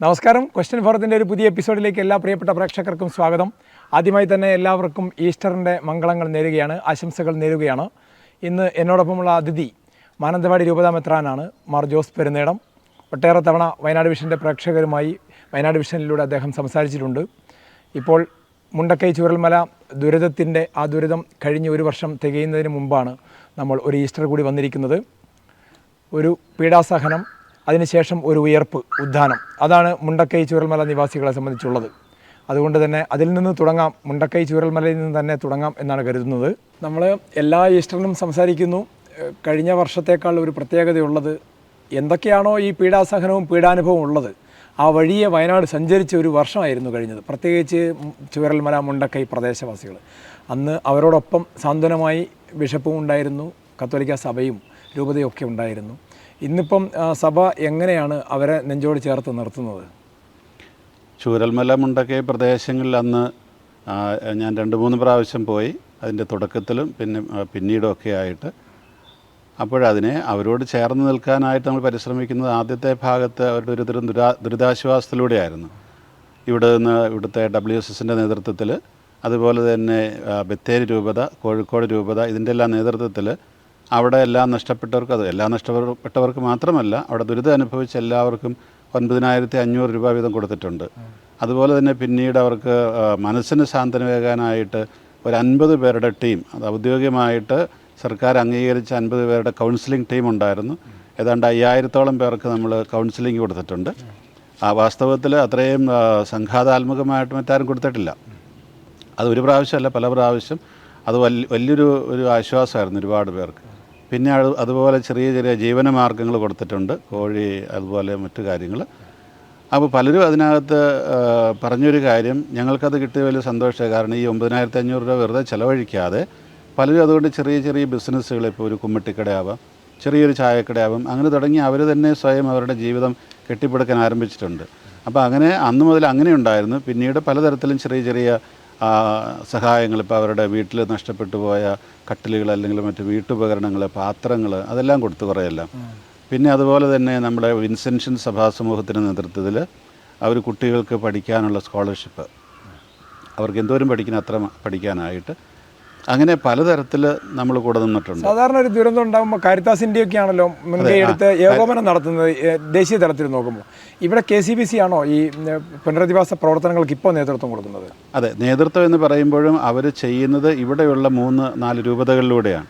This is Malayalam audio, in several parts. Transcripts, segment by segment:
നമസ്കാരം. ക്വസ്റ്റ്യൻ ഫോറത്തിന്റെ ഒരു പുതിയ എപ്പിസോഡിലേക്ക് എല്ലാ പ്രിയപ്പെട്ട പ്രേക്ഷകർക്കും സ്വാഗതം. ആദ്യമായി തന്നെ എല്ലാവർക്കും ഈസ്റ്ററിന്റെ മംഗളങ്ങൾ നേരുകയാണ് ആശംസകൾ നേരുകയാണ്. ഇന്ന് എന്നോടൊപ്പമുള്ള അതിഥി മാനന്തവാടി രൂപതാ മെത്രാനാണ് മാർ ജോസ് പെരുന്നേടം. ഒട്ടേറെ തവണ വയനാട് വിഷന്റെ പ്രേക്ഷകരുമായി വയനാട് വിഷനിലൂടെ അദ്ദേഹം സംസാരിച്ചിട്ടുണ്ട്. ഇപ്പോൾ മുണ്ടക്കൈ ചുരൽമല ദുരിതത്തിന്റെ ആ ദുരിതം കഴിഞ്ഞ ഒരു വർഷം തികയുന്നതിന് മുമ്പാണ് നമ്മൾ ഒരു ഈസ്റ്റർ കൂടി വന്നിരിക്കുന്നത്. ഒരു പീഡാസഹനം അതിനുശേഷം ഒരു ഉയർപ്പ് ഉദ്ധാനം. അതാണ് മുണ്ടക്കൈ ചൂരൽമല നിവാസികളെ സംബന്ധിച്ചുള്ളത്. അതുകൊണ്ട് തന്നെ അതിൽ നിന്ന് തുടങ്ങാം മുണ്ടക്കൈ ചൂരൽമലയിൽ നിന്ന് തന്നെ തുടങ്ങാം എന്നാണ് കരുതുന്നത്. നമ്മൾ എല്ലാ ഈസ്റ്ററിനും സംസാരിക്കുന്നു. കഴിഞ്ഞ വർഷത്തേക്കാൾ ഒരു പ്രത്യേകതയുള്ളത് എന്തൊക്കെയാണോ ഈ പീഡാസഹനവും പീഡാനുഭവവും ഉള്ളത്. ആ വഴിയെ വയനാട് സഞ്ചരിച്ച ഒരു വർഷമായിരുന്നു കഴിഞ്ഞത്. പ്രത്യേകിച്ച് ചുവരൽമല മുണ്ടക്കൈ പ്രദേശവാസികൾ അന്ന് അവരോടൊപ്പം സാന്ത്വനമായി ബിഷപ്പും ഉണ്ടായിരുന്നു കത്തോലിക്ക സഭയും രൂപതയൊക്കെ ഉണ്ടായിരുന്നു. ഇന്നിപ്പം സഭ എങ്ങനെയാണ് അവരെ നെഞ്ചോട് ചേർത്ത് നിർത്തുന്നത്? ചൂരൽമല മുണ്ടക്കൈ പ്രദേശങ്ങളിൽ അന്ന് ഞാൻ രണ്ട് മൂന്ന് പ്രാവശ്യം പോയി. അതിന്റെ തുടക്കത്തിലും പിന്നെ ആ, പിന്നീടും ഒക്കെ ആയിട്ട്. അപ്പോഴതിനെ അവരോട് ചേർന്ന് നിൽക്കാനായിട്ട് നമ്മൾ പരിശ്രമിക്കുന്നത് ആദ്യത്തെ ഭാഗത്ത് അവരുടെ ഒരു ദുരി- ദുരാ ദുരിതാശ്വാസത്തിലൂടെയായിരുന്നു. ഇവിടെ നിന്ന് ഇവിടുത്തെ ഡബ്ല്യു എസ് എസിന്റെ നേതൃത്വത്തിൽ അതുപോലെ തന്നെ ബത്തേരി രൂപത കോഴിക്കോട് രൂപത ഇതിന്റെ എല്ലാം നേതൃത്വത്തിൽ അവിടെ എല്ലാം നഷ്ടപ്പെട്ടവർക്ക് അത് എല്ലാം നഷ്ടപ്പെട്ടവർക്ക് മാത്രമല്ല അവിടെ ദുരിതം അനുഭവിച്ച എല്ലാവർക്കും ഒൻപതിനായിരത്തി അഞ്ഞൂറ് രൂപ വീതം കൊടുത്തിട്ടുണ്ട്. അതുപോലെ തന്നെ പിന്നീട് അവർക്ക് മനസ്സിന് ശാന്തനവേകാനായിട്ട് ഒരു അൻപത് പേരുടെ ടീം അത് ഔദ്യോഗികമായിട്ട് സർക്കാർ അംഗീകരിച്ച അൻപത് പേരുടെ കൗൺസിലിംഗ് ടീം ഉണ്ടായിരുന്നു. ഏതാണ്ട് അയ്യായിരത്തോളം പേർക്ക് നമ്മൾ കൗൺസിലിംഗ് കൊടുത്തിട്ടുണ്ട്. ആ വാസ്തവത്തിൽ അത്രയും സംഘാതാത്മകമായിട്ട് മറ്റാരും കൊടുത്തിട്ടില്ല. അത് ഒരു പ്രാവശ്യമല്ല പല പ്രാവശ്യം. അത് വലിയ വലിയൊരു ഒരു ആശ്വാസമായിരുന്നു ഒരുപാട് പേർക്ക്. പിന്നെ അതുപോലെ ചെറിയ ചെറിയ ജീവന മാർഗങ്ങൾ കൊടുത്തിട്ടുണ്ട് കോഴി അതുപോലെ മറ്റു കാര്യങ്ങൾ. അപ്പോൾ പലരും അതിനകത്ത് പറഞ്ഞൊരു കാര്യം ഞങ്ങൾക്കത് കിട്ടിയ വലിയ സന്തോഷമാണ്. കാരണം ഈ ഒമ്പതിനായിരത്തി അഞ്ഞൂറ് രൂപ വെറുതെ ചിലവഴിക്കാതെ പലരും അതുകൊണ്ട് ചെറിയ ചെറിയ ബിസിനസ്സുകൾ ഇപ്പോൾ ഒരു കുമ്മിട്ടിക്കടയാവാം ചെറിയൊരു ചായക്കടയാവാം അങ്ങനെ തുടങ്ങി അവർ തന്നെ സ്വയം അവരുടെ ജീവിതം കെട്ടിപ്പടുക്കാൻ ആരംഭിച്ചിട്ടുണ്ട്. അപ്പോൾ അങ്ങനെ അന്ന് മുതൽ അങ്ങനെ ഉണ്ടായിരുന്നു. പിന്നീട് പലതരത്തിലും ചെറിയ ചെറിയ സഹായങ്ങൾ ഇപ്പോൾ അവരുടെ വീട്ടിൽ നഷ്ടപ്പെട്ടു പോയ കട്ടിലുകൾ അല്ലെങ്കിൽ മറ്റ് വീട്ടുപകരണങ്ങൾ പാത്രങ്ങൾ അതെല്ലാം കൊടുത്തു കുറേയെല്ലാം. പിന്നെ അതുപോലെ തന്നെ നമ്മുടെ വിൻസെൻഷൻ സഭാ സമൂഹത്തിന്റെ നേതൃത്വത്തിൽ അവർ കുട്ടികൾക്ക് പഠിക്കാനുള്ള സ്കോളർഷിപ്പ്. അവർക്ക് എന്തോരം പഠിക്കുന്ന അത്ര പഠിക്കാനായിട്ട് അങ്ങനെ പലതരത്തിൽ നമ്മൾ കൂടെ നിന്നിട്ടുണ്ട്. സാധാരണ ഒരു ദുരന്തം ഉണ്ടാകുമ്പോൾ കാരിത്താസിന്റെ ഒക്കെ ആണല്ലോ മുൻകൈ എടുത്ത് ഏകോപനം നടത്തുന്നത് ദേശീയ തലത്തിൽ നോക്കുമ്പോൾ. ഇവിടെ കെ സി ബി സി ആണോ ഈ പുനരധിവാസ പ്രവർത്തനങ്ങൾക്ക് ഇപ്പോൾ നേതൃത്വം കൊടുക്കുന്നത്? അതെ നേതൃത്വം എന്ന് പറയുമ്പോഴും അവർ ചെയ്യുന്നത് ഇവിടെയുള്ള മൂന്ന് നാല് രൂപതകളിലൂടെയാണ്.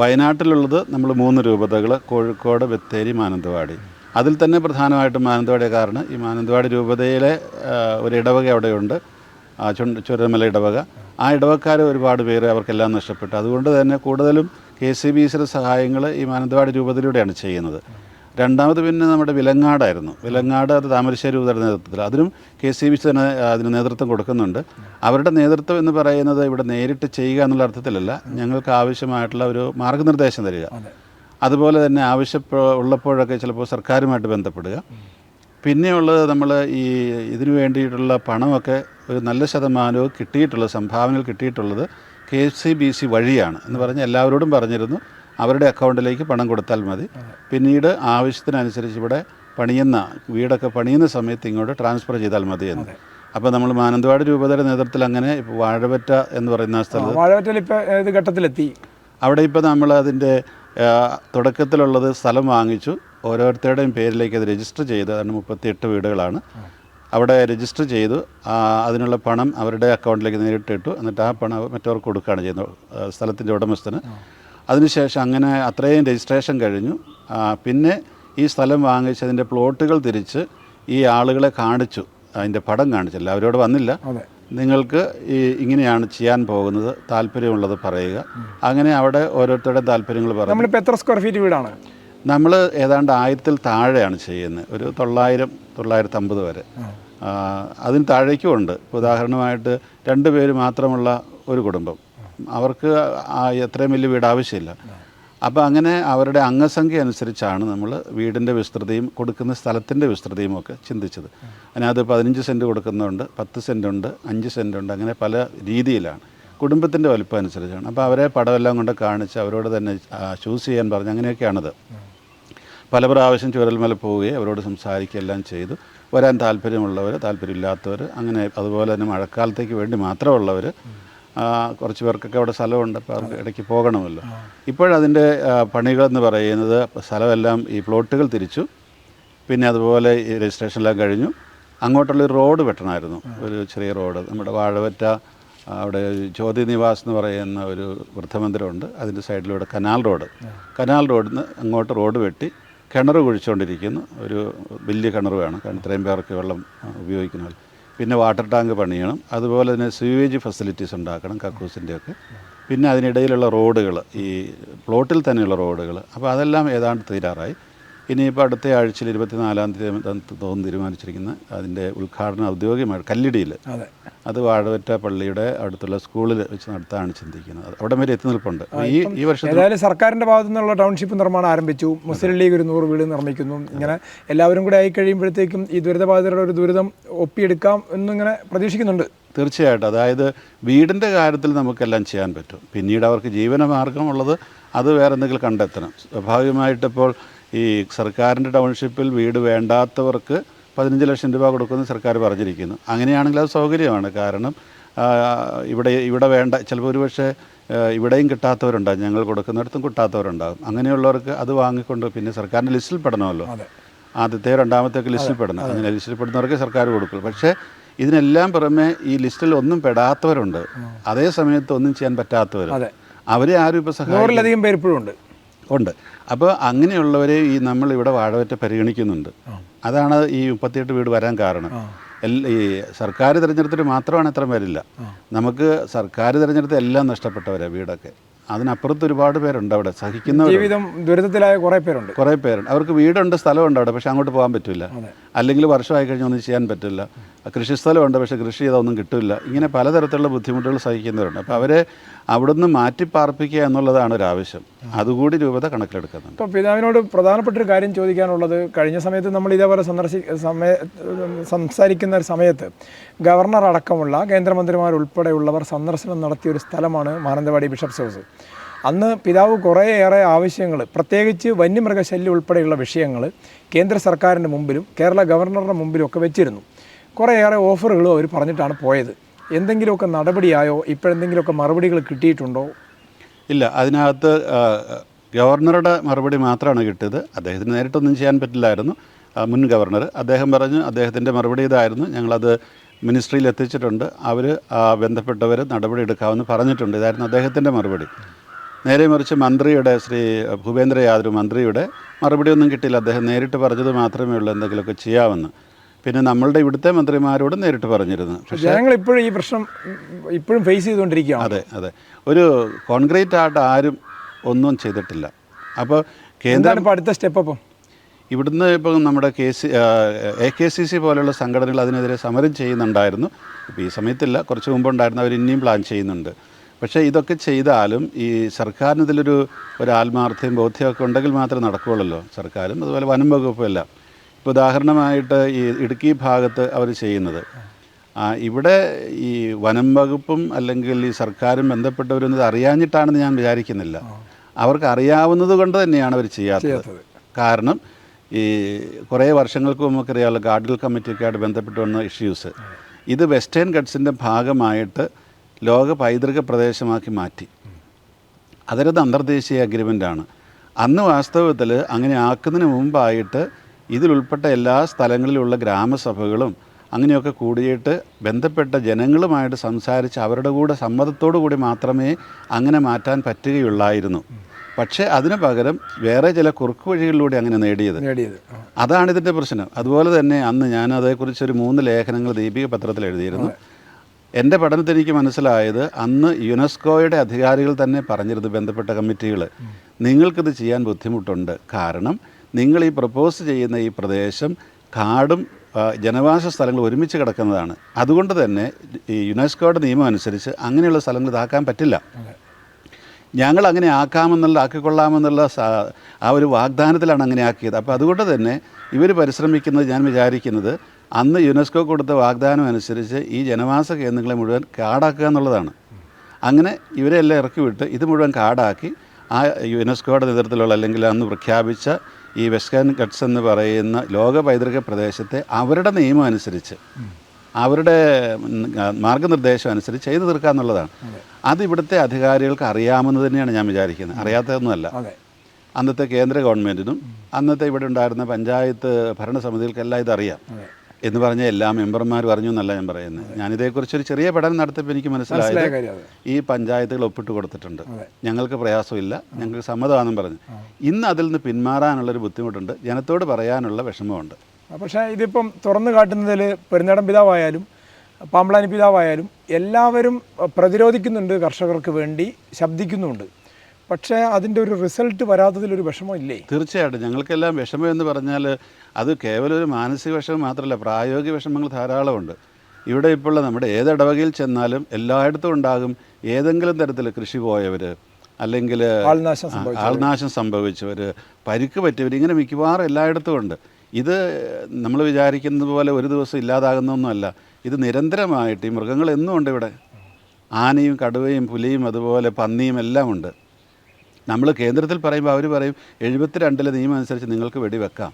വയനാട്ടിലുള്ളത് നമ്മൾ മൂന്ന് രൂപതകൾ കോഴിക്കോട് ബത്തേരി മാനന്തവാടി. അതിൽ തന്നെ പ്രധാനമായിട്ടും മാനന്തവാടിയെ കാരണം ഈ മാനന്തവാടി രൂപതയിലെ ഒരു ഇടവക അവിടെയുണ്ട്. ചുരമല ഇടവക. ആ ഇടവക്കാർ ഒരുപാട് പേര് അവർക്കെല്ലാം നഷ്ടപ്പെട്ടു. അതുകൊണ്ട് തന്നെ കൂടുതലും കെ സി ബി സിയുടെ സഹായങ്ങൾ ഈ മാനന്തവാടി രൂപതയിലൂടെയാണ് ചെയ്യുന്നത്. രണ്ടാമത് പിന്നെ നമ്മുടെ വിലങ്ങാടായിരുന്നു. വിലങ്ങാട് അത് താമരശ്ശേരി രൂപതയുടെ നേതൃത്വത്തിൽ അതിനും കെ സി ബി സി തന്നെ അതിന് നേതൃത്വം കൊടുക്കുന്നുണ്ട്. അവരുടെ നേതൃത്വം എന്ന് പറയുന്നത് ഇവിടെ നേരിട്ട് ചെയ്യുക എന്നുള്ള അർത്ഥത്തിലല്ല. ഞങ്ങൾക്ക് ആവശ്യമായിട്ടുള്ള ഒരു മാർഗനിർദ്ദേശം തരിക. അതുപോലെ തന്നെ ആവശ്യപ്പോ ഉള്ളപ്പോഴൊക്കെ ചിലപ്പോൾ സർക്കാരുമായിട്ട് ബന്ധപ്പെടുക. പിന്നെയുള്ളത് നമ്മൾ ഈ ഇതിനു വേണ്ടിയിട്ടുള്ള പണമൊക്കെ ഒരു നല്ല ശതമാനവും കിട്ടിയിട്ടുള്ളത് സംഭാവനകൾ കിട്ടിയിട്ടുള്ളത് കെ സി ബി സി വഴിയാണ് എന്ന് പറഞ്ഞാൽ എല്ലാവരോടും പറഞ്ഞിരുന്നു. അവരുടെ അക്കൗണ്ടിലേക്ക് പണം കൊടുത്താൽ മതി. പിന്നീട് ആവശ്യത്തിനനുസരിച്ച് ഇവിടെ പണിയുന്ന വീടൊക്കെ പണിയുന്ന സമയത്ത് ഇങ്ങോട്ട് ട്രാൻസ്ഫർ ചെയ്താൽ മതി എന്ന്. അപ്പോൾ നമ്മൾ മാനന്തവാടി രൂപതയുടെ നേതൃത്വത്തിൽ അങ്ങനെ ഇപ്പോൾ വാഴവറ്റ എന്ന് പറയുന്ന സ്ഥലത്ത് വാഴവറ്റ ഇപ്പോൾ ഏത് ഘട്ടത്തിലെത്തി? അവിടെ ഇപ്പോൾ നമ്മൾ അതിന്റെ തുടക്കത്തിലുള്ളത് സ്ഥലം വാങ്ങിച്ചു. ഓരോരുത്തരുടെയും പേരിലേക്ക് അത് രജിസ്റ്റർ ചെയ്ത് അതിന് മുപ്പത്തിയെട്ട് വീടുകളാണ്. അവിടെ രജിസ്റ്റർ ചെയ്തു. അതിനുള്ള പണം അവരുടെ അക്കൗണ്ടിലേക്ക് നേരിട്ട് ഇട്ടു. എന്നിട്ട് ആ പണം മറ്റവർക്ക് കൊടുക്കുകയാണ് ചെയ്യുന്നത്. സ്ഥലത്തിന്റെ ഉടമസ്ഥന്. അതിനുശേഷം അങ്ങനെ അത്രയും രജിസ്ട്രേഷൻ കഴിഞ്ഞു. പിന്നെ ഈ സ്ഥലം വാങ്ങിച്ചതിന്റെ പ്ലോട്ടുകൾ തിരിച്ച് ഈ ആളുകളെ കാണിച്ചു. അതിന്റെ പടം കാണിച്ചില്ല അവരോട് വന്നില്ല. നിങ്ങൾക്ക് ഈ ഇങ്ങനെയാണ് ചെയ്യാൻ പോകുന്നത്. താല്പര്യമുള്ളത് പറയുക. അങ്ങനെ അവിടെ ഓരോരുത്തരുടെ താല്പര്യങ്ങൾ പറയും നമ്മളിപ്പോൾ എത്ര സ്ക്വയർ ഫീറ്റ് വീടാണ്? നമ്മൾ ഏതാണ്ട് ആയിരത്തിൽ താഴെയാണ് ചെയ്യുന്നത്. ഒരു തൊള്ളായിരം തൊള്ളായിരത്തി അമ്പത് വരെ അതിന് താഴേക്കും ഉണ്ട്. ഉദാഹരണമായിട്ട് രണ്ട് പേര് മാത്രമുള്ള ഒരു കുടുംബം. അവർക്ക് എത്രയും വലിയ വീട് ആവശ്യമില്ല. അപ്പോൾ അങ്ങനെ അവരുടെ അംഗസംഖ്യ അനുസരിച്ചാണ് നമ്മൾ വീടിന്റെ വിസ്തൃതിയും കൊടുക്കുന്ന സ്ഥലത്തിന്റെ വിസ്തൃതിയും ഒക്കെ ചിന്തിച്ചത്. അതിനകത്ത് പതിനഞ്ച് സെന്റ് കൊടുക്കുന്നുണ്ട് പത്ത് സെന്റുണ്ട് അഞ്ച് സെന്റുണ്ട് അങ്ങനെ പല രീതിയിലാണ്. കുടുംബത്തിന്റെ വലിപ്പം അനുസരിച്ചാണ് അപ്പോൾ അവരെ പടമെല്ലാം കൊണ്ട് കാണിച്ച് അവരോട് തന്നെ ചൂസ് ചെയ്യാൻ പറഞ്ഞു അങ്ങനെയൊക്കെയാണത്. പല പ്രാവശ്യം ചുരൽമല പോവുകയും അവരോട് സംസാരിക്കുകയും എല്ലാം ചെയ്തു. വരാൻ താല്പര്യമുള്ളവർ താല്പര്യമില്ലാത്തവർ അങ്ങനെ അതുപോലെ തന്നെ മഴക്കാലത്തേക്ക് വേണ്ടി മാത്രമുള്ളവർ കുറച്ച് പേർക്കൊക്കെ അവിടെ സ്ഥലമുണ്ട്. അപ്പോൾ അവർക്ക് ഇടയ്ക്ക് പോകണമല്ലോ. ഇപ്പോഴതിന്റെ പണികളെന്ന് പറയുന്നത് സ്ഥലമെല്ലാം ഈ പ്ലോട്ടുകൾ തിരിച്ചു. പിന്നെ അതുപോലെ ഈ രജിസ്ട്രേഷനെല്ലാം കഴിഞ്ഞു. അങ്ങോട്ടുള്ള ഒരു റോഡ് വെട്ടണമായിരുന്നു. ഒരു ചെറിയ റോഡ്. നമ്മുടെ വാഴവറ്റ അവിടെ ജ്യോതി നിവാസ് എന്ന് പറയുന്ന ഒരു വൃദ്ധമന്ദിരമുണ്ട്. അതിന്റെ സൈഡിലൂടെ കനാൽ റോഡ്. കനാൽ റോഡിൽ നിന്ന് അങ്ങോട്ട് റോഡ് വെട്ടി കിണർ കുഴിച്ചുകൊണ്ടിരിക്കുന്നു ഒരു വലിയ കിണർ വേണം. കാരണം ഇത്രയും പേർക്ക് വെള്ളം ഉപയോഗിക്കുന്ന പിന്നെ വാട്ടർ ടാങ്ക് പണിയണം. അതുപോലെ തന്നെ സ്വീവേജ് ഫെസിലിറ്റീസ് ഉണ്ടാക്കണം കക്കൂസിന്റെയൊക്കെ. പിന്നെ അതിനിടയിലുള്ള റോഡുകൾ ഈ പ്ലോട്ടിൽ തന്നെയുള്ള റോഡുകൾ അപ്പോൾ അതെല്ലാം ഏതാണ്ട് തീരാറായി. ഇനിയിപ്പോൾ അടുത്ത ആഴ്ചയിൽ ഇരുപത്തിനാലാം തീയതി തോന്നുന്നു തീരുമാനിച്ചിരിക്കുന്ന അതിന്റെ ഉദ്ഘാടനം ഔദ്യോഗികമായി കല്ലിടിയിൽ അതെ. വാഴവറ്റ പള്ളിയുടെ അടുത്തുള്ള സ്കൂളിൽ വെച്ച് നടത്താനാണ് ചിന്തിക്കുന്നത്. അവിടെ വരെ എത്തി നിൽപ്പുണ്ട്. ഈ ഈ വർഷത്തിൽ ഏതായാലും സർക്കാരിന്റെ ഭാഗത്തു നിന്നുള്ള ടൗൺഷിപ്പ് നിർമ്മാണം ആരംഭിച്ചു. മുസ്ലിം ലീഗ് ഒരു നൂറ് വീട് നിർമ്മിക്കുന്നു. ഇങ്ങനെ എല്ലാവരും കൂടെ ആയി കഴിയുമ്പോഴത്തേക്കും ഈ ദുരിതബാധിതരുടെ ഒരു ദുരിതം ഒപ്പിയെടുക്കാം എന്നിങ്ങനെ പ്രതീക്ഷിക്കുന്നുണ്ട്. തീർച്ചയായിട്ടും. അതായത് വീടിന്റെ കാര്യത്തിൽ നമുക്കെല്ലാം ചെയ്യാൻ പറ്റും. പിന്നീട് അവർക്ക് ജീവനമാർഗമുള്ളത് അത് വേറെ എന്തെങ്കിലും കണ്ടെത്തണം. സ്വാഭാവികമായിട്ടിപ്പോൾ ഈ സർക്കാരിന്റെ ടൗൺഷിപ്പിൽ വീട് വേണ്ടാത്തവർക്ക് പതിനഞ്ച് ലക്ഷം രൂപ കൊടുക്കുമെന്ന് സർക്കാർ പറഞ്ഞിരിക്കുന്നു. അങ്ങനെയാണെങ്കിൽ അത് സൗകര്യമാണ്. കാരണം ഇവിടെ ഇവിടെ വേണ്ട ചിലപ്പോൾ ഒരു പക്ഷേ ഇവിടെയും കിട്ടാത്തവരുണ്ടാകും ഞങ്ങൾ കൊടുക്കുന്നിടത്തും കിട്ടാത്തവരുണ്ടാകും അങ്ങനെയുള്ളവർക്ക് അത് വാങ്ങിക്കൊണ്ട് പിന്നെ സർക്കാരിന്റെ ലിസ്റ്റിൽ പെടണമല്ലോ. ആദ്യത്തെ രണ്ടാമത്തെയൊക്കെ ലിസ്റ്റിൽ പെടണം. അങ്ങനെ ലിസ്റ്റിൽ പെടുന്നവർക്ക് സർക്കാർ കൊടുക്കും. പക്ഷേ ഇതിനെല്ലാം പുറമെ ഈ ലിസ്റ്റിൽ ഒന്നും പെടാത്തവരുണ്ട്. അതേ സമയത്ത് ഒന്നും ചെയ്യാൻ പറ്റാത്തവർ. അവരെ ആരും ഇപ്പോൾ നൂറിലധികം പേര് ഇപ്പോഴും ഉണ്ട്. ഉണ്ട്. അപ്പോൾ അങ്ങനെയുള്ളവരെ ഈ നമ്മൾ ഇവിടെ വാഴവറ്റ പരിഗണിക്കുന്നുണ്ട്. അതാണ് ഈ മുപ്പത്തിയെട്ട് വീട് വരാൻ കാരണം. ഈ സർക്കാർ തിരഞ്ഞെടുത്തിട്ട് മാത്രമാണ് ഇത്ര പേരില്ല. നമുക്ക് സർക്കാർ തിരഞ്ഞെടുത്ത് എല്ലാം നഷ്ടപ്പെട്ടവരാണ് വീടൊക്കെ. അതിനപ്പുറത്ത് ഒരുപാട് പേരുണ്ട് അവിടെ സഹിക്കുന്ന ജീവിതം ദുരിതത്തിലായ കുറേ പേരുണ്ട്. കുറേ പേരുണ്ട്. അവർക്ക് വീടുണ്ട് സ്ഥലമുണ്ട് അവിടെ പക്ഷെ അങ്ങോട്ട് പോകാൻ പറ്റില്ല. അല്ലെങ്കിൽ വർഷമായി കഴിഞ്ഞാൽ ഒന്നും ചെയ്യാൻ പറ്റില്ല. കൃഷിസ്ഥലമുണ്ട് പക്ഷെ കൃഷി ചെയ്താൽ ഒന്നും കിട്ടില്ല. ഇങ്ങനെ പലതരത്തിലുള്ള ബുദ്ധിമുട്ടുകൾ സഹിക്കുന്നവരുണ്ട്. അപ്പോൾ അവരെ അവിടുന്ന് മാറ്റി പാർപ്പിക്കുക എന്നുള്ളതാണ് ഒരു ആവശ്യം. അതുകൂടി രൂപത കണക്കിലെടുക്കുന്നുണ്ട്. ഇപ്പോൾ പിതാവിനോട് പ്രധാനപ്പെട്ട ഒരു കാര്യം ചോദിക്കാനുള്ളത് കഴിഞ്ഞ സമയത്ത് നമ്മൾ ഇതേപോലെ സന്ദർശി സമയ സംസാരിക്കുന്ന ഒരു സമയത്ത് ഗവർണർ അടക്കമുള്ള കേന്ദ്രമന്ത്രിമാരുൾപ്പെടെയുള്ളവർ സന്ദർശനം നടത്തിയ ഒരു സ്ഥലമാണ് മാനന്തവാടി ബിഷപ്സ് ഹൗസ്. അന്ന് പിതാവ് കുറേയേറെ ആവശ്യങ്ങൾ പ്രത്യേകിച്ച് വന്യമൃഗശല്യം ഉൾപ്പെടെയുള്ള വിഷയങ്ങൾ കേന്ദ്ര സർക്കാരിന്റെ മുമ്പിലും കേരള ഗവർണറുടെ മുമ്പിലും ഒക്കെ വെച്ചിരുന്നു. കുറേയേറെ ഓഫറുകളും അവർ പറഞ്ഞിട്ടാണ് പോയത്. എന്തെങ്കിലുമൊക്കെ നടപടിയായോ? ഇപ്പോഴെന്തെങ്കിലുമൊക്കെ മറുപടികൾ കിട്ടിയിട്ടുണ്ടോ? ഇല്ല അതിനകത്ത് ഗവർണറുടെ മറുപടി മാത്രമാണ് കിട്ടിയത്. അദ്ദേഹത്തിന് നേരിട്ടൊന്നും ചെയ്യാൻ പറ്റില്ലായിരുന്നു. മുൻ ഗവർണർ. അദ്ദേഹം പറഞ്ഞു അദ്ദേഹത്തിന്റെ മറുപടി ഇതായിരുന്നു. ഞങ്ങളത് മിനിസ്ട്രിയിൽ എത്തിച്ചിട്ടുണ്ട്. അവർ ബന്ധപ്പെട്ടവർ നടപടി എടുക്കാമെന്ന് പറഞ്ഞിട്ടുണ്ട്. ഇതായിരുന്നു അദ്ദേഹത്തിന്റെ മറുപടി. നേരെ മറിച്ച് മന്ത്രിയുടെ ശ്രീ ഭൂപേന്ദ്ര യാദവ് മന്ത്രിയുടെ മറുപടിയൊന്നും കിട്ടിയില്ല. അദ്ദേഹം നേരിട്ട് പറഞ്ഞത് മാത്രമേ ഉള്ളൂ എന്തെങ്കിലുമൊക്കെ ചെയ്യാമെന്ന്. പിന്നെ നമ്മളുടെ ഇവിടുത്തെ മന്ത്രിമാരോട് നേരിട്ട് പറഞ്ഞിരുന്നു. പക്ഷേ ജനങ്ങൾ ഇപ്പോഴും ഈ പ്രശ്നം ഇപ്പോഴും ഫേസ് ചെയ്തുകൊണ്ടിരിക്കുകയാണ്. അതെ അതെ. ഒരു കോൺക്രീറ്റ് ആയിട്ട് ആരും ഒന്നും ചെയ്തിട്ടില്ല. അപ്പോൾ കേന്ദ്രം ഇപ്പോൾ അടുത്ത സ്റ്റെപ്പ് അപ്പം? ഇവിടുന്ന് ഇപ്പം നമ്മുടെ K C A K C C പോലെയുള്ള സംഘടനകൾ അതിനെതിരെ സമരം ചെയ്യുന്നുണ്ടായിരുന്നു. ഇപ്പോൾ ഈ സമയത്തില്ല കുറച്ച് മുമ്പുണ്ടായിരുന്നു അവർ ഇനിയും പ്ലാൻ ചെയ്യുന്നുണ്ട്. പക്ഷേ ഇതൊക്കെ ചെയ്താലും ഈ സർക്കാരിന് ഇതിലൊരു ഒരു ആത്മാർത്ഥയും ബോധ്യമൊക്കെ ഉണ്ടെങ്കിൽ മാത്രമേ നടക്കുകയുള്ളല്ലോ. സർക്കാരും അതുപോലെ വനം വകുപ്പും എല്ലാം. ഇപ്പോൾ ഉദാഹരണമായിട്ട് ഈ ഇടുക്കി ഭാഗത്ത് അവർ ചെയ്യുന്നത്. ഇവിടെ ഈ വനം വകുപ്പും അല്ലെങ്കിൽ ഈ സർക്കാരും ബന്ധപ്പെട്ടവരൊന്നും അറിയാഞ്ഞിട്ടാണെന്ന് ഞാൻ വിചാരിക്കുന്നില്ല. അവർക്ക് അറിയാവുന്നത് കൊണ്ട് തന്നെയാണ് അവർ ചെയ്യാത്തത്. കാരണം ഈ കുറേ വർഷങ്ങൾക്ക് നമുക്കറിയാമല്ലോ ഗാർഡിൽ കമ്മിറ്റിയൊക്കെ ആയിട്ട് ബന്ധപ്പെട്ട് വന്ന ഇഷ്യൂസ് ഇത് വെസ്റ്റേൺ ഗഡ്സിന്റെ ഭാഗമായിട്ട് ലോക പൈതൃക പ്രദേശമാക്കി മാറ്റി. അതൊരു അന്തർദേശീയ അഗ്രിമെന്റാണ് അന്ന് വാസ്തവത്തിൽ അങ്ങനെ ആക്കുന്നതിന് മുമ്പായിട്ട് ഇതിലുൾപ്പെട്ട എല്ലാ സ്ഥലങ്ങളിലുള്ള ഗ്രാമസഭകളും അങ്ങനെയൊക്കെ കൂടിയിട്ട് ബന്ധപ്പെട്ട ജനങ്ങളുമായിട്ട് സംസാരിച്ച് അവരുടെ കൂടെ സമ്മതത്തോടു കൂടി മാത്രമേ അങ്ങനെ മാറ്റാൻ പറ്റുകയുള്ളായിരുന്നു. പക്ഷേ അതിന് പകരം വേറെ ചില കുറുക്ക് വഴികളിലൂടെ അങ്ങനെ നേടിയത്. നേടിയത്. അതാണ് ഇതിന്റെ പ്രശ്നം. അതുപോലെ തന്നെ അന്ന് ഞാൻ അതേക്കുറിച്ച് ഒരു മൂന്ന് ലേഖനങ്ങൾ ദീപിക പത്രത്തിൽ എഴുതിയിരുന്നു. എന്റെ പഠനത്തിൽ എനിക്ക് മനസ്സിലായത് അന്ന് യുനെസ്കോയുടെ അധികാരികൾ തന്നെ പറഞ്ഞിരുന്നു ബന്ധപ്പെട്ട കമ്മിറ്റികൾ നിങ്ങൾക്കിത് ചെയ്യാൻ ബുദ്ധിമുട്ടുണ്ട്. കാരണം നിങ്ങൾ ഈ പ്രപ്പോസ് ചെയ്യുന്ന ഈ പ്രദേശം കാടും ജനവാസ സ്ഥലങ്ങൾ ഒരുമിച്ച് കിടക്കുന്നതാണ്. അതുകൊണ്ട് തന്നെ ഈ യുനെസ്കോയുടെ നിയമം അനുസരിച്ച് അങ്ങനെയുള്ള സ്ഥലങ്ങൾ ഇതാക്കാൻ പറ്റില്ല. ഞങ്ങൾ അങ്ങനെ ആക്കാമെന്നുള്ള ആക്കിക്കൊള്ളാമെന്നുള്ള ആ ഒരു വാഗ്ദാനത്തിലാണ് അങ്ങനെ ആക്കിയത്. അപ്പോൾ അതുകൊണ്ട് തന്നെ ഇവർ പരിശ്രമിക്കുന്നത് ഞാൻ വിചാരിക്കുന്നത് അന്ന് യുനെസ്കോ കൊടുത്ത വാഗ്ദാനം അനുസരിച്ച് ഈ ജനവാസ കേന്ദ്രങ്ങളെ മുഴുവൻ കാടാക്കുക എന്നുള്ളതാണ്. അങ്ങനെ ഇവരെല്ലാം ഇറക്കി വിട്ട് ഇത് മുഴുവൻ കാടാക്കി ആ യുനെസ്കോയുടെ നേതൃത്വത്തിലുള്ള അല്ലെങ്കിൽ അന്ന് പ്രഖ്യാപിച്ച ഈ വെസ്റ്റേൺ ഗട്ട്സ് എന്ന് പറയുന്ന ലോക പൈതൃക പ്രദേശത്തെ അവരുടെ നിയമം അനുസരിച്ച് അവരുടെ മാർഗനിർദ്ദേശം അനുസരിച്ച് ചെയ്തു തീർക്കുക എന്നുള്ളതാണ്. അത് ഇവിടുത്തെ അധികാരികൾക്ക് അറിയാമെന്ന് തന്നെയാണ് ഞാൻ വിചാരിക്കുന്നത്. അറിയാത്തതൊന്നുമല്ല. അന്നത്തെ കേന്ദ്ര ഗവൺമെന്റിനും അന്നത്തെ ഇവിടെ ഉണ്ടായിരുന്ന പഞ്ചായത്ത് ഭരണസമിതികൾക്കെല്ലാം ഇതറിയാം. എന്ന് പറഞ്ഞ എല്ലാ മെമ്പർമാർ പറഞ്ഞു എന്നല്ല ഞാൻ പറയുന്നത്. ഞാനിതേക്കുറിച്ചൊരു ചെറിയ പഠനം നടത്തിയപ്പോൾ എനിക്ക് മനസ്സിലായത് ഈ പഞ്ചായത്തുകൾ ഒപ്പിട്ട് കൊടുത്തിട്ടുണ്ട്. ഞങ്ങൾക്ക് പ്രയാസമില്ല. ഞങ്ങൾക്ക് സമ്മതമാണെന്നും പറഞ്ഞു. ഇന്ന് അതിൽ നിന്ന് പിന്മാറാനുള്ളൊരു ബുദ്ധിമുട്ടുണ്ട്. ജനത്തോട് പറയാനുള്ള വിഷമമുണ്ട്. പക്ഷേ ഇതിപ്പം തുറന്നു കാട്ടുന്നതിൽ പെരുന്നടം പിതാവായാലും പാമ്പളാനി പിതാവായാലും എല്ലാവരും പ്രതിരോധിക്കുന്നുണ്ട് കർഷകർക്ക് വേണ്ടി ശബ്ദിക്കുന്നുമുണ്ട്. പക്ഷേ അതിന്റെ ഒരു റിസൾട്ട് വരാത്തതിലൊരു വിഷമം ഇല്ലേ? തീർച്ചയായിട്ടും. ഞങ്ങൾക്കെല്ലാം വിഷമം എന്ന് പറഞ്ഞാൽ അത് കേവലം ഒരു മാനസിക വിഷമം മാത്രമല്ല പ്രായോഗിക വിഷമങ്ങൾ ധാരാളമുണ്ട്. ഇവിടെ ഇപ്പോൾ നമ്മുടെ ഏത് ഇടവകയിൽ ചെന്നാലും എല്ലായിടത്തും ഉണ്ടാകും ഏതെങ്കിലും തരത്തിൽ കൃഷി പോയവർ അല്ലെങ്കിൽ ആൾനാശം സംഭവിച്ചവർ പരിക്ക് പറ്റിയവർ ഇങ്ങനെ മിക്കവാറും എല്ലായിടത്തും ഉണ്ട്. ഇത് നമ്മൾ വിചാരിക്കുന്നത് പോലെ ഒരു ദിവസം ഇല്ലാതാകുന്നൊന്നുമല്ല. ഇത് നിരന്തരമായിട്ട് ഈ മൃഗങ്ങൾ എന്നും ഉണ്ട് ഇവിടെ. ആനയും കടുവയും പുലിയും അതുപോലെ പന്നിയും എല്ലാം ഉണ്ട്. നമ്മൾ കേന്ദ്രത്തിൽ പറയുമ്പോൾ അവർ പറയും എഴുപത്തിരണ്ടിലെ നിയമം അനുസരിച്ച് നിങ്ങൾക്ക് വെടിവെക്കാം.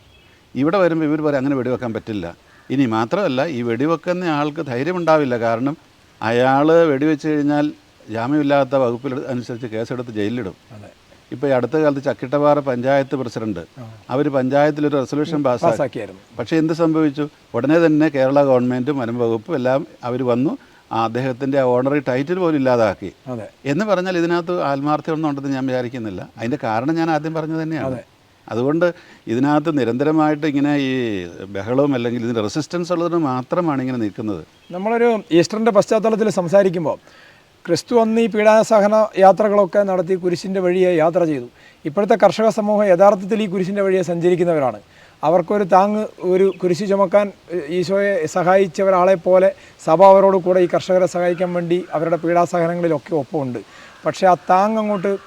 ഇവിടെ വരുമ്പോൾ ഇവർ പറയും അങ്ങനെ വെടിവെക്കാൻ പറ്റില്ല. ഇനി മാത്രമല്ല ഈ വെടിവെക്കുന്ന ആൾക്ക് ധൈര്യമുണ്ടാവില്ല. കാരണം അയാൾ വെടിവെച്ച് കഴിഞ്ഞാൽ ജാമ്യമില്ലാത്ത വകുപ്പിൽ അനുസരിച്ച് കേസെടുത്ത് ജയിലിലിടും. ഇപ്പോൾ ഈ അടുത്ത കാലത്ത് ചക്കിട്ടപാറ പഞ്ചായത്ത് പ്രസിഡന്റ് അവർ പഞ്ചായത്തിലൊരു റെസൊല്യൂഷൻ പാസ്സാക്കി. പാസ്സാക്കിയായിരുന്നു. പക്ഷേ എന്ത് സംഭവിച്ചു? ഉടനെ തന്നെ കേരള ഗവൺമെന്റും വനം വകുപ്പും എല്ലാം അവർ വന്നു. അദ്ദേഹത്തിന്റെ ഓണറി ടൈറ്റിൽ പോലും ഇല്ലാതാക്കി. എന്ന് പറഞ്ഞാൽ ഇതിനകത്ത് ആത്മാർത്ഥ്യമൊന്നും ഉണ്ടെന്ന് ഞാൻ വിചാരിക്കുന്നില്ല. അതിന്റെ കാരണം ഞാൻ ആദ്യം പറഞ്ഞു തന്നെയാണ്. അതുകൊണ്ട് ഇതിനകത്ത് നിരന്തരമായിട്ട് ഇങ്ങനെ ഈ ബഹളവും അല്ലെങ്കിൽ ഇതിന്റെ റെസിസ്റ്റൻസ് ഉള്ളതിന് മാത്രമാണ് ഇങ്ങനെ നിൽക്കുന്നത്. നമ്മളൊരു ഈസ്റ്ററിന്റെ പശ്ചാത്തലത്തിൽ സംസാരിക്കുമ്പോൾ ക്രിസ്തു അന്ന് ഈ പീഡാസഹന യാത്രകളൊക്കെ നടത്തി കുരിശിന്റെ വഴിയെ യാത്ര ചെയ്തു. ഇപ്പോഴത്തെ കർഷക സമൂഹം യഥാർത്ഥത്തിൽ ഈ കുരിശിന്റെ വഴിയെ സഞ്ചരിക്കുന്നവരാണ്. അവർക്കൊരു താങ്ങ് ഒരു കുരിശി ചുമക്കാൻ ഈശോയെ സഹായിച്ച ഒരാളെ പോലെ സഭ അവരോട് കൂടെ ഈ കർഷകരെ സഹായിക്കാൻ വേണ്ടി അവരുടെ പീഡാസഹനങ്ങളിലൊക്കെ ഒപ്പമുണ്ട്. പക്ഷേ ആ താങ് അങ്ങോട്ട്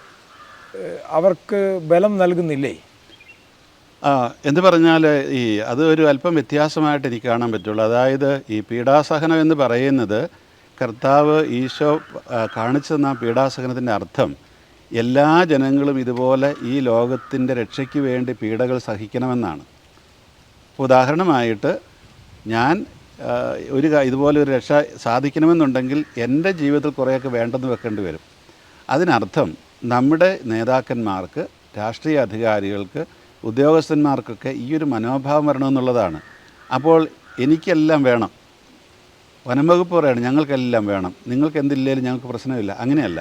അവർക്ക് ബലം നൽകുന്നില്ലേ? എന്ന് പറഞ്ഞാൽ ഈ അത് ഒരു അല്പം വ്യത്യാസമായിട്ട് എനിക്ക് കാണാൻ പറ്റുള്ളൂ. അതായത് ഈ പീഡാസഹനം എന്ന് പറയുന്നത് കർത്താവ് ഈശോ കാണിച്ചു തന്ന പീഡാസഹനത്തിന്റെ അർത്ഥം എല്ലാ ജനങ്ങളും ഇതുപോലെ ഈ ലോകത്തിന്റെ രക്ഷയ്ക്ക് വേണ്ടി പീഡകൾ സഹിക്കണമെന്നാണ്. ഉദാഹരണമായിട്ട് ഞാൻ ഒരു ഇതുപോലെ ഒരു രക്ഷ സാധിക്കണമെന്നുണ്ടെങ്കിൽ എന്റെ ജീവിതത്തിൽ കുറേയൊക്കെ വേണ്ടെന്ന് വെക്കേണ്ടി വരും. അതിനർത്ഥം നമ്മുടെ നേതാക്കന്മാർക്ക് രാഷ്ട്രീയ അധികാരികൾക്ക് ഉദ്യോഗസ്ഥന്മാർക്കൊക്കെ ഈ ഒരു മനോഭാവം വരണമെന്നുള്ളതാണ്. അപ്പോൾ എനിക്കെല്ലാം വേണം. വനം വകുപ്പ് പറയാണ് ഞങ്ങൾക്കെല്ലാം വേണം. നിങ്ങൾക്ക് എന്തില്ലേലും ഞങ്ങൾക്ക് പ്രശ്നമില്ല. അങ്ങനെയല്ല.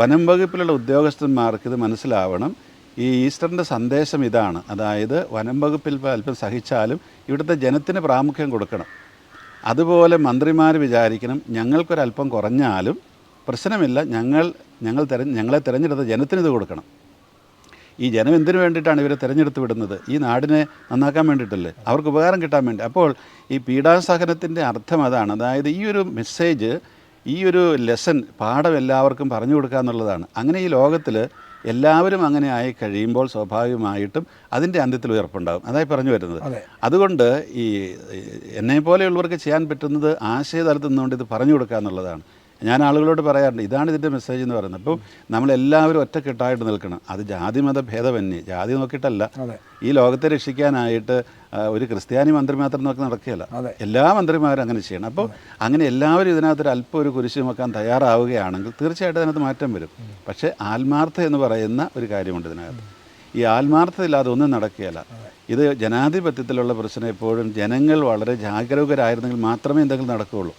വനം വകുപ്പിലുള്ള ഉദ്യോഗസ്ഥന്മാർക്ക് ഇത് മനസ്സിലാവണം. ഈ ഈസ്റ്ററിന്റെ സന്ദേശം ഇതാണ്. അതായത് വനം വകുപ്പിൽ അല്പം സഹിച്ചാലും ഇവിടുത്തെ ജനത്തിന് പ്രാമുഖ്യം കൊടുക്കണം. അതുപോലെ മന്ത്രിമാർ വിചാരിക്കണം ഞങ്ങൾക്കൊരല്പം കുറഞ്ഞാലും പ്രശ്നമില്ല. ഞങ്ങൾ ഞങ്ങൾ തെരഞ്ഞ് ഞങ്ങളെ തിരഞ്ഞെടുത്ത ജനത്തിന് ഇത് കൊടുക്കണം. ഈ ജനം എന്തിനു വേണ്ടിയിട്ടാണ് ഇവരെ തിരഞ്ഞെടുത്ത് വിടുന്നത്? ഈ നാടിനെ നന്നാക്കാൻ വേണ്ടിയിട്ടല്ലേ? അവർക്ക് ഉപകാരം കിട്ടാൻ വേണ്ടി. അപ്പോൾ ഈ പീഡാസഹനത്തിന്റെ അർത്ഥം അതാണ്. അതായത് ഈ ഒരു മെസ്സേജ് ഈ ഒരു ലെസൺ പാഠം എല്ലാവർക്കും പറഞ്ഞു കൊടുക്കുക എന്നുള്ളതാണ് അങ്ങനെ ഈ ലോകത്തിൽ എല്ലാവരും അങ്ങനെ ആയി കഴിയുമ്പോൾ സ്വാഭാവികമായിട്ടും അതിന്റെ അന്ത്യത്തിൽ ഉയർപ്പുണ്ടാകും. അതായി പറഞ്ഞു വരുന്നത്. അതുകൊണ്ട് ഈ എന്നെ പോലെയുള്ളവർക്ക് ചെയ്യാൻ പറ്റുന്നത് ആശയതലത്തിൽ നിന്നുകൊണ്ട് ഇത് പറഞ്ഞു കൊടുക്കുക എന്നുള്ളതാണ്. ഞാൻ ആളുകളോട് പറയാറുണ്ട് ഇതാണ് ഇതിന്റെ മെസ്സേജ് എന്ന് പറയുന്നത്. അപ്പം നമ്മളെല്ലാവരും ഒറ്റക്കെട്ടായിട്ട് നിൽക്കണം. അത് ജാതി മത ഭേദമന്യേ. ജാതി നോക്കിയിട്ടല്ല. ഈ ലോകത്തെ രക്ഷിക്കാനായിട്ട് ഒരു ക്രിസ്ത്യാനി മന്ത്രി മാത്രം നോക്കി നടക്കുകയല്ല. എല്ലാ മന്ത്രിമാരും അങ്ങനെ ചെയ്യണം. അപ്പോൾ അങ്ങനെ എല്ലാവരും ഇതിനകത്തൊരു അല്പം ഒരു കുരിശ് വെക്കാൻ തയ്യാറാവുകയാണെങ്കിൽ തീർച്ചയായിട്ടും അതിനകത്ത് മാറ്റം വരും. പക്ഷേ ആത്മാർത്ഥ എന്ന് പറയുന്ന ഒരു കാര്യമുണ്ട് ഇതിനകത്ത്. ഈ ആത്മാർത്ഥതയില്ലാതെ ഒന്നും നടക്കുകയില്ല. ഇത് ജനാധിപത്യത്തിലുള്ള പ്രശ്നം എപ്പോഴും ജനങ്ങൾ വളരെ ജാഗരൂകരായിരുന്നെങ്കിൽ മാത്രമേ എന്തെങ്കിലും നടക്കുകയുള്ളൂ.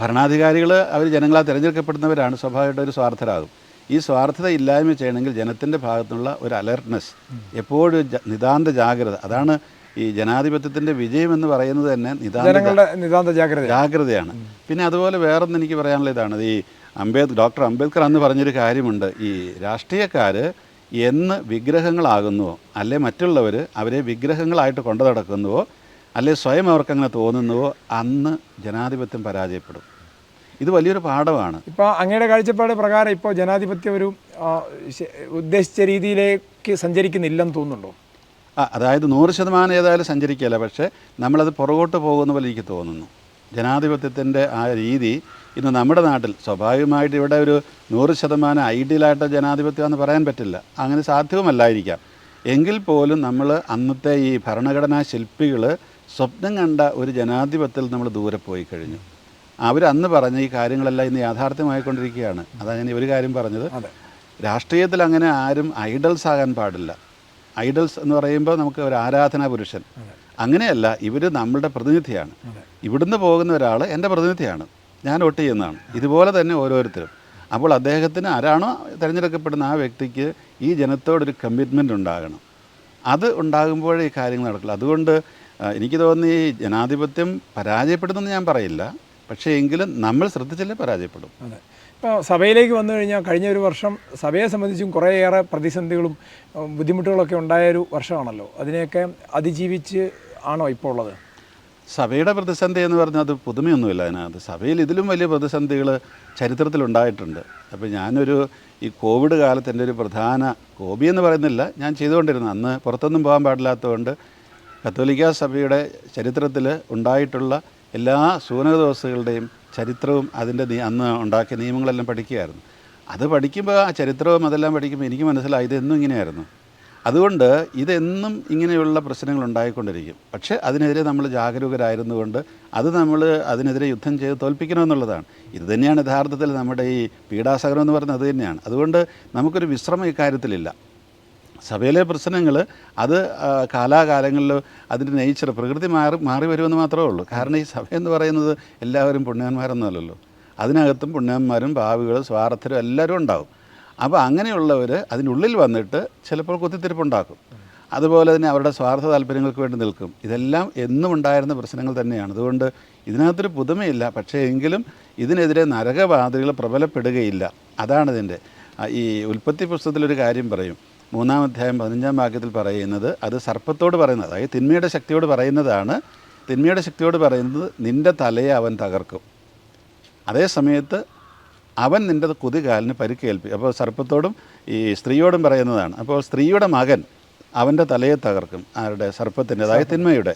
ഭരണാധികാരികൾ അവർ ജനങ്ങളാൽ തിരഞ്ഞെടുക്കപ്പെടുന്നവരാണ് സ്വാഭാവികമായിട്ട് ഒരു സ്വാർത്ഥരാകും. ഈ സ്വാർത്ഥത ഇല്ലായ്മ ചെയ്യണമെങ്കിൽ ജനത്തിന്റെ ഭാഗത്തുള്ള ഒരു അലർട്ട്നെസ് എപ്പോഴും നിതാന്ത ജാഗ്രത. അതാണ് ഈ ജനാധിപത്യത്തിന്റെ വിജയം എന്ന് പറയുന്നത് തന്നെ നിതാന്ത നിതാന്ത ജാഗ്രത. ജാഗ്രതയാണ്. പിന്നെ അതുപോലെ വേറൊന്നും എനിക്ക് പറയാനുള്ള ഇതാണ്. ഈ അംബേദ് ഡോക്ടർ അംബേദ്കർ അന്ന് പറഞ്ഞൊരു കാര്യമുണ്ട്. ഈ രാഷ്ട്രീയക്കാർ എന്ന് വിഗ്രഹങ്ങളാകുന്നുവോ അല്ലെ മറ്റുള്ളവർ അവരെ വിഗ്രഹങ്ങളായിട്ട് കൊണ്ടു നടക്കുന്നുവോ അല്ലെ സ്വയം അവർക്കങ്ങനെ തോന്നുന്നുവോ അന്ന് ജനാധിപത്യം പരാജയപ്പെടും. ഇത് വലിയൊരു പാഠമാണ്. ഇപ്പോൾ അങ്ങയുടെ കാഴ്ചപ്പാട് പ്രകാരം ഇപ്പോൾ ജനാധിപത്യം ഒരു ഉദ്ദേശിച്ച രീതിയിലേക്ക് സഞ്ചരിക്കുന്നില്ലെന്ന് തോന്നുന്നുണ്ടോ? ആ അതായത് നൂറ് ശതമാനം ഏതായാലും സഞ്ചരിക്കുകയല്ല പക്ഷേ നമ്മളത് പുറകോട്ട് പോകുന്ന പോലെ എനിക്ക് തോന്നുന്നു. ജനാധിപത്യത്തിന്റെ ആ രീതി ഇന്ന് നമ്മുടെ നാട്ടിൽ സ്വാഭാവികമായിട്ട് ഇവിടെ ഒരു നൂറ് ശതമാനം ഐഡിയലായിട്ട് ജനാധിപത്യം എന്ന് പറയാൻ പറ്റില്ല. അങ്ങനെ സാധ്യവുമല്ലായിരിക്കാം എങ്കിൽ പോലും നമ്മൾ അന്നത്തെ ഈ ഭരണഘടനാ ശില്പികൾ സ്വപ്നം കണ്ട ഒരു ജനാധിപത്യത്തിൽ നമ്മൾ ദൂരെ പോയി കഴിഞ്ഞു. അവരന്ന് പറഞ്ഞ ഈ കാര്യങ്ങളെല്ലാം ഇന്ന് യാഥാർത്ഥ്യമായിക്കൊണ്ടിരിക്കുകയാണ്. അതാണ് ഞാൻ ഒരു കാര്യം പറഞ്ഞത്. രാഷ്ട്രീയത്തിൽ അങ്ങനെ ആരും ഐഡൽസ് ആകാൻ പാടില്ല. ഐഡൽസ് എന്ന് പറയുമ്പോൾ നമുക്ക് ഒരു ആരാധനാ പുരുഷൻ. അങ്ങനെയല്ല ഇവർ നമ്മളുടെ പ്രതിനിധിയാണ്. ഇവിടുന്ന് പോകുന്ന ഒരാൾ എന്റെ പ്രതിനിധിയാണ്. ഞാൻ വോട്ട് ചെയ്യുന്നതാണ്. ഇതുപോലെ തന്നെ ഓരോരുത്തരും. അപ്പോൾ അദ്ദേഹത്തിന് ആരാണോ തിരഞ്ഞെടുക്കപ്പെടുന്ന ആ വ്യക്തിക്ക് ഈ ജനത്തോടൊരു കമ്മിറ്റ്മെന്റ് ഉണ്ടാകണം. അത് ഉണ്ടാകുമ്പോഴേ ഈ കാര്യങ്ങൾ നടക്കില്ല അതുകൊണ്ട് എനിക്ക് തോന്നുന്നു ഈ ജനാധിപത്യം പരാജയപ്പെടുന്നെന്ന് ഞാൻ പറയില്ല. പക്ഷേ എങ്കിലും നമ്മൾ ശ്രദ്ധിച്ചില്ലേ പരാജയപ്പെടും. അതെ. ഇപ്പോൾ സഭയിലേക്ക് വന്നു കഴിഞ്ഞാൽ കഴിഞ്ഞ ഒരു വർഷം സഭയെ സംബന്ധിച്ചും കുറേയേറെ പ്രതിസന്ധികളും ബുദ്ധിമുട്ടുകളൊക്കെ ഉണ്ടായൊരു വർഷമാണല്ലോ. അതിനെയൊക്കെ അതിജീവിച്ച് ആണോ ഇപ്പോൾ ഉള്ളത്? സഭയുടെ പ്രതിസന്ധി എന്ന് പറഞ്ഞാൽ അത് പുതുമയൊന്നുമില്ല അതിനകത്ത്. സഭയിൽ ഇതിലും വലിയ പ്രതിസന്ധികൾ ചരിത്രത്തിലുണ്ടായിട്ടുണ്ട്. അപ്പോൾ ഞാനൊരു ഈ കോവിഡ് കാലത്ത് എന്റെ ഒരു പ്രധാന ഹോബി എന്ന് പറയുന്നില്ല. ഞാൻ ചെയ്തുകൊണ്ടിരുന്നത് അന്ന് പുറത്തൊന്നും പോകാൻ പാടില്ലാത്തതുകൊണ്ട് കത്തോലിക്ക സഭയുടെ ചരിത്രത്തിൽ ഉണ്ടായിട്ടുള്ള എല്ലാ സൂനകദോസുകളുടെയും ചരിത്രവും അതിന്റെ അന്ന് ഉണ്ടാക്കിയ നിയമങ്ങളെല്ലാം പഠിക്കുകയായിരുന്നു. അത് പഠിക്കുമ്പോൾ ആ ചരിത്രവും അതെല്ലാം പഠിക്കുമ്പോൾ എനിക്ക് മനസ്സിലായി ഇതെന്നും ഇങ്ങനെയായിരുന്നു. അതുകൊണ്ട് ഇതെന്നും ഇങ്ങനെയുള്ള പ്രശ്നങ്ങൾ ഉണ്ടായിക്കൊണ്ടിരിക്കും. പക്ഷേ അതിനെതിരെ നമ്മൾ ജാഗരൂകരായിരുന്നുകൊണ്ട് അത് നമ്മൾ അതിനെതിരെ യുദ്ധം ചെയ്ത് തോൽപ്പിക്കണമെന്നുള്ളതാണ്. ഇത് തന്നെയാണ് യഥാർത്ഥത്തിൽ നമ്മുടെ ഈ പീഡാസഹനം എന്ന് പറയുന്നത് അത് തന്നെയാണ്. അതുകൊണ്ട് നമുക്കൊരു വിശ്രമം ഇക്കാര്യത്തിലില്ല. സഭയിലെ പ്രശ്നങ്ങൾ അത് കാലാകാലങ്ങളിൽ അതിന്റെ നേച്ചർ പ്രകൃതി മാറി മാറി വരുമെന്ന് മാത്രമേ ഉള്ളൂ. കാരണം ഈ സഭ എന്ന് പറയുന്നത് എല്ലാവരും പുണ്യന്മാരൊന്നുമല്ലല്ലോ അതിനകത്തും പുണ്യന്മാരും ഭാവികളും സ്വാർത്ഥരും എല്ലാവരും ഉണ്ടാവും. അപ്പോൾ അങ്ങനെയുള്ളവർ അതിനുള്ളിൽ വന്നിട്ട് ചിലപ്പോൾ കുത്തിത്തിരിപ്പുണ്ടാക്കും. അതുപോലെ തന്നെ അവരുടെ സ്വാർത്ഥ താല്പര്യങ്ങൾക്ക് വേണ്ടി നിൽക്കും. ഇതെല്ലാം എന്നും ഉണ്ടായിരുന്ന പ്രശ്നങ്ങൾ തന്നെയാണ്. അതുകൊണ്ട് ഇതിനകത്തൊരു പുതുമയില്ല. പക്ഷേ എങ്കിലും ഇതിനെതിരെ നരകവാദികൾ പ്രബലപ്പെടുകയില്ല. അതാണ് ഇതിന്റെ ഈ ഉൽപ്പത്തി പുസ്തകത്തിലൊരു കാര്യം പറയും. മൂന്നാം അധ്യായം പതിനഞ്ചാം വാക്യത്തിൽ പറയുന്നത് അത് സർപ്പത്തോട് പറയുന്നത് അതായത് തിന്മയുടെ ശക്തിയോട് പറയുന്നതാണ്. തിന്മയുടെ ശക്തിയോട് പറയുന്നത് നിന്റെ തലയെ അവൻ തകർക്കും. അതേ സമയത്ത് അവൻ നിന്റെ കുതികാലിന് പരിക്കേൽപ്പിക്കും അപ്പോൾ സർപ്പത്തോടും ഈ സ്ത്രീയോടും പറയുന്നതാണ്. അപ്പോൾ സ്ത്രീയുടെ മകൻ അവന്റെ തലയെ തകർക്കും ആരുടെ? സർപ്പത്തിന്റെ അതായത് തിന്മയുടെ.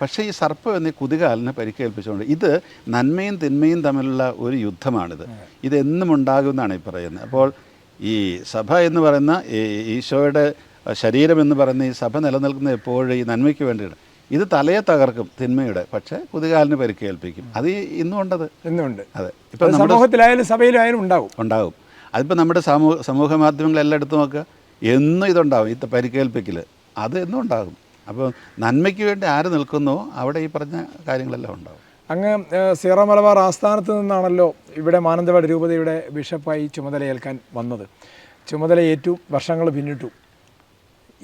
പക്ഷേ ഈ സർപ്പം എന്നീ കുതികാലിനെ പരിക്കേൽപ്പിച്ചുകൊണ്ട് ഇത് നന്മയും തിന്മയും തമ്മിലുള്ള ഒരു യുദ്ധമാണിത്. ഇതെന്നും ഉണ്ടാകുമെന്നാണ് ഈ പറയുന്നത്. അപ്പോൾ ഈ സഭ എന്ന് പറയുന്ന ഈ ഈശോയുടെ ശരീരം എന്ന് പറയുന്ന ഈ സഭ നിലനിൽക്കുന്ന എപ്പോഴും ഈ നന്മയ്ക്ക് വേണ്ടിയാണ്. ഇത് തലയെ തകർക്കും തിന്മയുടെ പക്ഷേ കുതികാലിന് പരിക്കേൽപ്പിക്കും. അത് ഈ ഇന്നും ഉണ്ടത്. ഇന്നുണ്ട്. അതെ. ഇപ്പൊ സമൂഹത്തിലായാലും സഭയിലായാലും ഉണ്ടാവും. ഉണ്ടാകും അതിപ്പോൾ നമ്മുടെ സമൂഹ സമൂഹ മാധ്യമങ്ങളെല്ലാം എടുത്തു നോക്കുക എന്നും ഇതുണ്ടാവും. ഇത്ത പരിക്കേൽപ്പിക്കൽ അത് എന്നും ഉണ്ടാകും. അപ്പോൾ നന്മയ്ക്ക് വേണ്ടി ആര് നിൽക്കുന്നോ അവിടെ ഈ പറഞ്ഞ കാര്യങ്ങളെല്ലാം ഉണ്ടാവും. അങ്ങ് സീറോ മലബാർ ആസ്ഥാനത്ത് നിന്നാണല്ലോ ഇവിടെ മാനന്തവാടി രൂപതയുടെ ബിഷപ്പായി ചുമതലയേൽക്കാൻ വന്നത്. ചുമതലയേറ്റു വർഷങ്ങൾ പിന്നിട്ടു.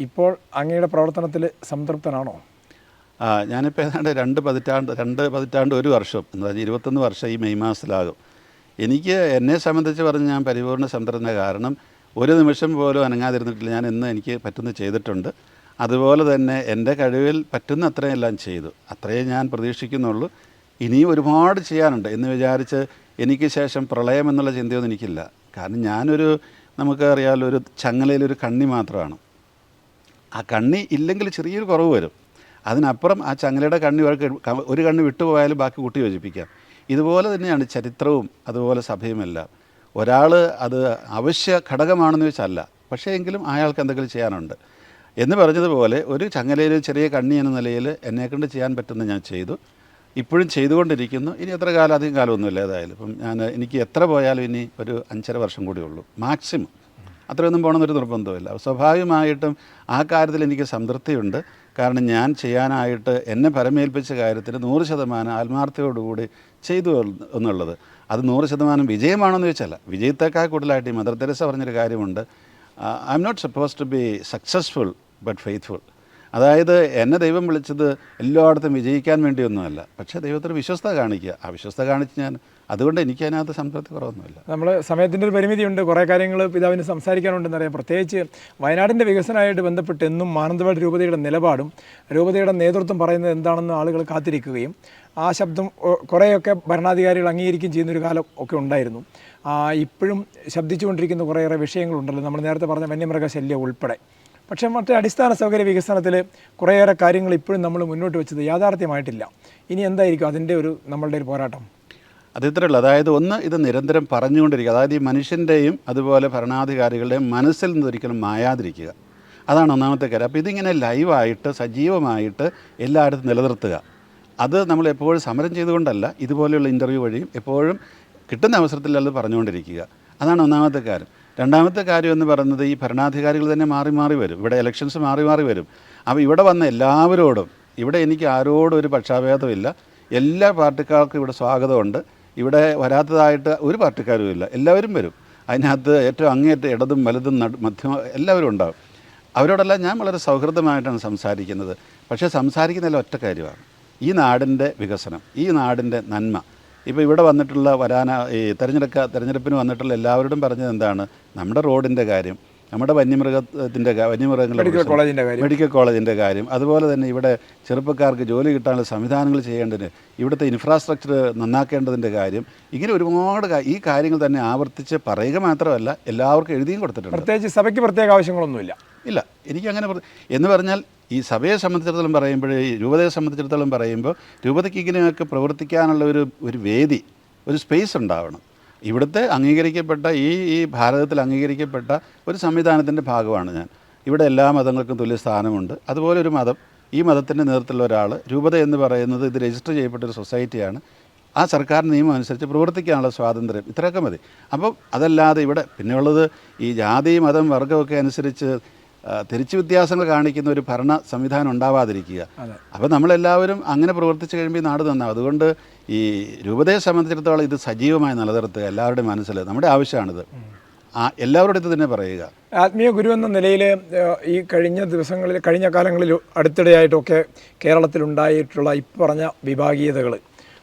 ഇപ്പോൾ അങ്ങയുടെ പ്രവർത്തനത്തിൽ സംതൃപ്തനാണോ? ഞാനിപ്പോൾ ഏതാണ്ട് രണ്ട് പതിറ്റാണ്ട് രണ്ട് പതിറ്റാണ്ട് ഒരു വർഷം എന്ന് പറഞ്ഞാൽ ഇരുപത്തൊന്ന് വർഷം ഈ മെയ് മാസത്തിലാകും. എനിക്ക് എന്നെ സംബന്ധിച്ച് പറഞ്ഞ് ഞാൻ പരിപൂർണ സംതൃപ്തന കാരണം ഒരു നിമിഷം പോലും അനങ്ങാതിരുന്നിട്ടില്ല. ഞാൻ ഇന്ന് എനിക്ക് പറ്റുന്ന ചെയ്തിട്ടുണ്ട്. അതുപോലെ തന്നെ എന്റെ കഴിവിൽ പറ്റുന്ന അത്രയും എല്ലാം ചെയ്തു. അത്രയേ ഞാൻ പ്രതീക്ഷിക്കുന്നുള്ളൂ. ഇനിയും ഒരുപാട് ചെയ്യാനുണ്ട് എന്ന് വിചാരിച്ച് എനിക്ക് ശേഷം പ്രളയം എന്നുള്ള ചിന്തയൊന്നും എനിക്കില്ല. കാരണം ഞാനൊരു നമുക്ക് അറിയാമല്ലോ ഒരു ചങ്ങലയിലൊരു കണ്ണി മാത്രമാണ്. ആ കണ്ണി ഇല്ലെങ്കിൽ ചെറിയൊരു കുറവ് വരും. അതിനപ്പുറം ആ ചങ്ങലയുടെ കണ്ണി ഒരു കണ്ണി വിട്ടുപോയാലും ബാക്കി കൂട്ടി യോജിപ്പിക്കാം. ഇതുപോലെ തന്നെയാണ് ചരിത്രവും അതുപോലെ സഭയുമെല്ലാം. ഒരാൾ അത് അവശ്യ ഘടകമാണെന്ന് വെച്ചല്ല. പക്ഷേ എങ്കിലും അയാൾക്ക് എന്തെങ്കിലും ചെയ്യാനുണ്ട്. എന്ന് പറഞ്ഞതുപോലെ ഒരു ചങ്ങലയിൽ ചെറിയ കണ്ണി എന്ന നിലയിൽ എന്നെക്കൊണ്ട് ചെയ്യാൻ പറ്റുന്ന ഞാൻ ചെയ്തു. ഇപ്പോഴും ചെയ്തുകൊണ്ടിരിക്കുന്നു. ഇനി എത്ര കാലം? അധികം കാലമൊന്നുമില്ല ഏതായാലും. ഇപ്പം ഞാൻ എനിക്ക് എത്ര പോയാലും ഇനി ഒരു അഞ്ചര വർഷം കൂടി ഉള്ളൂ. മാക്സിമം. അത്രയൊന്നും പോകണമെന്നൊരു നിർബന്ധമില്ല സ്വാഭാവികമായിട്ടും ആ കാര്യത്തിൽ എനിക്ക് സംതൃപ്തിയുണ്ട്. കാരണം ഞാൻ ചെയ്യാനായിട്ട് എന്നെ പരമേൽപ്പിച്ച കാര്യത്തിൽ നൂറ് ശതമാനം ആത്മാർത്ഥയോടുകൂടി ചെയ്തു എന്നുള്ളത്. അത് നൂറ് ശതമാനം വിജയമാണെന്ന് ചോദിച്ചല്ല. വിജയത്തേക്കാൾ കൂടുതലായിട്ട് ഈ മദർ തെരേസ പറഞ്ഞൊരു കാര്യമുണ്ട്. I'm not suppose to be successful but faithful അതായത് എന്നെ ദൈവം വിളിച്ചത് എല്ലായിടത്തും വിജയിക്കാൻ വേണ്ടിയൊന്നുമല്ല. പക്ഷേ ദൈവത്തിന് വിശ്വസ്ത കാണിക്കുക. ആ വിശ്വസ്ത കാണിച്ച് ഞാൻ അതുകൊണ്ട് എനിക്ക് അതിനകത്ത് സംതൃപ്തി കുറവൊന്നുമില്ല. നമ്മൾ സമയത്തിന്റെ ഒരു പരിമിതിയുണ്ട്. കുറേ കാര്യങ്ങൾ പിതാവിന് സംസാരിക്കാനുണ്ടെന്നറിയാം പ്രത്യേകിച്ച് വയനാടിന്റെ വികസനമായിട്ട് ബന്ധപ്പെട്ട് എന്നും മാനന്തവാടി രൂപതയുടെ നിലപാടും രൂപതയുടെ നേതൃത്വം പറയുന്നത് എന്താണെന്ന് ആളുകൾ കാത്തിരിക്കുകയും ആ ശബ്ദം കുറേയൊക്കെ ഭരണാധികാരികൾ അംഗീകരിക്കുകയും ചെയ്യുന്നൊരു കാലം ഒക്കെ ഉണ്ടായിരുന്നു. ഇപ്പോഴും ശബ്ദിച്ചുകൊണ്ടിരിക്കുന്ന കുറേയേറെ വിഷയങ്ങളുണ്ടല്ലോ. നമ്മൾ നേരത്തെ പറഞ്ഞ വന്യമൃഗശല്യം ഉൾപ്പെടെ. പക്ഷേ മറ്റേ അടിസ്ഥാന സൗകര്യ വികസനത്തിൽ കുറേയേറെ കാര്യങ്ങൾ ഇപ്പോഴും നമ്മൾ മുന്നോട്ട് വെച്ചത് യാഥാർത്ഥ്യമായിട്ടില്ല. ഇനി എന്തായിരിക്കും അതിന്റെ ഒരു നമ്മളുടെ ഒരു പോരാട്ടം? അത് ഇത്രയുള്ളൂ അതായത് ഒന്ന് ഇത് നിരന്തരം പറഞ്ഞുകൊണ്ടിരിക്കുക. അതായത് ഈ മനുഷ്യന്റെയും അതുപോലെ ഭരണാധികാരികളുടെയും മനസ്സിൽ നിന്ന് ഒരിക്കലും മായാതിരിക്കുക. അതാണ് ഒന്നാമത്തെ കാര്യം. അപ്പോൾ ഇതിങ്ങനെ ലൈവായിട്ട് സജീവമായിട്ട് എല്ലായിടത്തും നിലനിർത്തുക. അത് നമ്മൾ എപ്പോഴും സമരം ചെയ്തുകൊണ്ടല്ല ഇതുപോലെയുള്ള ഇന്റർവ്യൂ വഴിയും എപ്പോഴും കിട്ടുന്ന അവസരത്തിൽ അത് പറഞ്ഞുകൊണ്ടിരിക്കുക. അതാണ് ഒന്നാമത്തെ കാര്യം. രണ്ടാമത്തെ കാര്യം എന്ന് പറയുന്നത് ഈ ഭരണാധികാരികൾ തന്നെ മാറി മാറി വരും. ഇവിടെ ഇലക്ഷൻസ് മാറി മാറി വരും. അപ്പോൾ ഇവിടെ വന്ന എല്ലാവരോടും ഇവിടെ എനിക്ക് ആരോടും ഒരു പക്ഷാഭേദമില്ല. എല്ലാ പാർട്ടിക്കാർക്കും ഇവിടെ സ്വാഗതമുണ്ട്. ഇവിടെ വരാത്തതായിട്ട് ഒരു പാർട്ടിക്കാരും ഇല്ല. എല്ലാവരും വരും. അതിനകത്ത് ഏറ്റവും അങ്ങേറ്റം ഇടതും വലതും മധ്യമ എല്ലാവരും ഉണ്ടാകും അവരോടെല്ലാം ഞാൻ വളരെ സൗഹൃദമായിട്ടാണ് സംസാരിക്കുന്നത്. പക്ഷേ സംസാരിക്കുന്നതിൽ ഒറ്റ കാര്യമാണ്. ഈ നാടിന്റെ വികസനം ഈ നാടിന്റെ നന്മ ഇപ്പോൾ ഇവിടെ വന്നിട്ടുള്ള വരാന ഈ തെരഞ്ഞെടുക്ക തെരഞ്ഞെടുപ്പിന് വന്നിട്ടുള്ള എല്ലാവരോടും പറഞ്ഞത് എന്താണ്? നമ്മുടെ റോഡിന്റെ കാര്യം നമ്മുടെ വന്യമൃഗത്തിന്റെ വന്യമൃഗങ്ങളുടെ മെഡിക്കൽ കോളേജിന്റെ കാര്യം. മെഡിക്കൽ കോളേജിന്റെ കാര്യം അതുപോലെ തന്നെ ഇവിടെ ചെറുപ്പക്കാർക്ക് ജോലി കിട്ടാനുള്ള സംവിധാനങ്ങൾ ചെയ്യേണ്ടതിന് ഇവിടുത്തെ ഇൻഫ്രാസ്ട്രക്ചർ നന്നാക്കേണ്ടതിന്റെ കാര്യം ഇങ്ങനെ ഒരുപാട് ഈ കാര്യങ്ങൾ തന്നെ ആവർത്തിച്ച് പറയുക മാത്രമല്ല എല്ലാവർക്കും എഴുതിയും കൊടുത്തിട്ടുണ്ട്. പ്രത്യേകിച്ച് സഭയ്ക്ക് പ്രത്യേക ആവശ്യങ്ങളൊന്നുമില്ല. ഇല്ല എനിക്കങ്ങനെ എന്ന് പറഞ്ഞാൽ ഈ സഭയെ സംബന്ധിച്ചിടത്തോളം പറയുമ്പോൾ ഈ രൂപതയെ സംബന്ധിച്ചിടത്തോളം പറയുമ്പോൾ രൂപതയ്ക്ക് ഇങ്ങനെയൊക്കെ പ്രവർത്തിക്കാനുള്ള ഒരു ഒരു വേദി ഒരു സ്പേസ് ഉണ്ടാവണം. ഇവിടുത്തെ അംഗീകരിക്കപ്പെട്ട ഈ ഈ ഭാരതത്തിൽ അംഗീകരിക്കപ്പെട്ട ഒരു സംവിധാനത്തിന്റെ ഭാഗമാണ് ഞാൻ. ഇവിടെ എല്ലാ മതങ്ങൾക്കും തുല്യ സ്ഥാനമുണ്ട്. അതുപോലെ ഒരു മതം ഈ മതത്തിന്റെ നേതൃത്വത്തിലുള്ള ഒരാൾ രൂപത എന്ന് പറയുന്നത് ഇത് രജിസ്റ്റർ ചെയ്യപ്പെട്ട ഒരു സൊസൈറ്റിയാണ് ആ സർക്കാർ നിയമം അനുസരിച്ച് പ്രവർത്തിക്കാനുള്ള സ്വാതന്ത്ര്യം. ഇത്രയൊക്കെ മതി. അപ്പോൾ അതല്ലാതെ ഇവിടെ പിന്നെയുള്ളത് ഈ ജാതി മതം വർഗമൊക്കെ അനുസരിച്ച് തിരിച്ചു വ്യത്യാസങ്ങൾ കാണിക്കുന്ന ഒരു ഭരണ സംവിധാനം ഉണ്ടാവാതിരിക്കുക. അപ്പോൾ നമ്മളെല്ലാവരും അങ്ങനെ പ്രവർത്തിച്ചു കഴിയുമ്പോൾ ഈ നാട് നന്നാവും. അതുകൊണ്ട് ഈ രൂപതയെ സംബന്ധിച്ചിടത്തോളം ഇത് സജീവമായി നിലനിർത്തുക എല്ലാവരുടെയും മനസ്സിൽ. നമ്മുടെ ആവശ്യമാണിത്. ആ എല്ലാവരുടെ അടുത്ത് തന്നെ പറയുക. ആത്മീയ ഗുരു എന്ന നിലയിൽ ഈ കഴിഞ്ഞ ദിവസങ്ങളിൽ കഴിഞ്ഞ കാലങ്ങളിൽ അടുത്തിടെയായിട്ടൊക്കെ കേരളത്തിലുണ്ടായിട്ടുള്ള ഇപ്പറഞ്ഞ പറഞ്ഞ വിഭാഗീയതകൾ.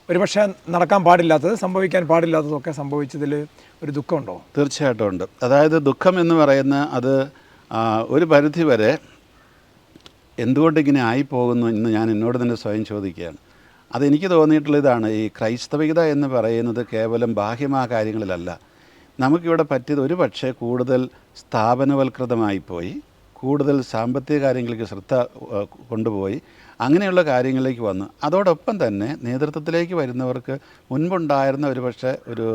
ഒരുപക്ഷെ നടക്കാൻ പാടില്ലാത്തത് സംഭവിക്കാൻ പാടില്ലാത്തതൊക്കെ സംഭവിച്ചതിൽ ഒരു ദുഃഖമുണ്ടോ? തീർച്ചയായിട്ടും ഉണ്ട്. അതായത് ദുഃഖം എന്ന് പറയുന്ന അത് ഒരു പരിധി വരെ എന്തുകൊണ്ട് ഇങ്ങനെ ആയിപ്പോകുന്നു എന്ന് ഞാൻ എന്നോട് തന്നെ സ്വയം ചോദിക്കുകയാണ്. അതെനിക്ക് തോന്നിയിട്ടുള്ള ഇതാണ് ഈ ക്രൈസ്തവികത എന്ന് പറയുന്നത് കേവലം ബാഹ്യമായ കാര്യങ്ങളിലല്ല. നമുക്കിവിടെ പറ്റിയത് ഒരു പക്ഷേ കൂടുതൽ സ്ഥാപനവൽകൃതമായി പോയി കൂടുതൽ സാമ്പത്തിക കാര്യങ്ങളിലേക്ക് ശ്രദ്ധ കൊണ്ടുപോയി അങ്ങനെയുള്ള കാര്യങ്ങളിലേക്ക് വന്നു. അതോടൊപ്പം തന്നെ നേതൃത്വത്തിലേക്ക് വരുന്നവർക്ക് മുൻപുണ്ടായിരുന്ന ഒരു പക്ഷേ ഒരു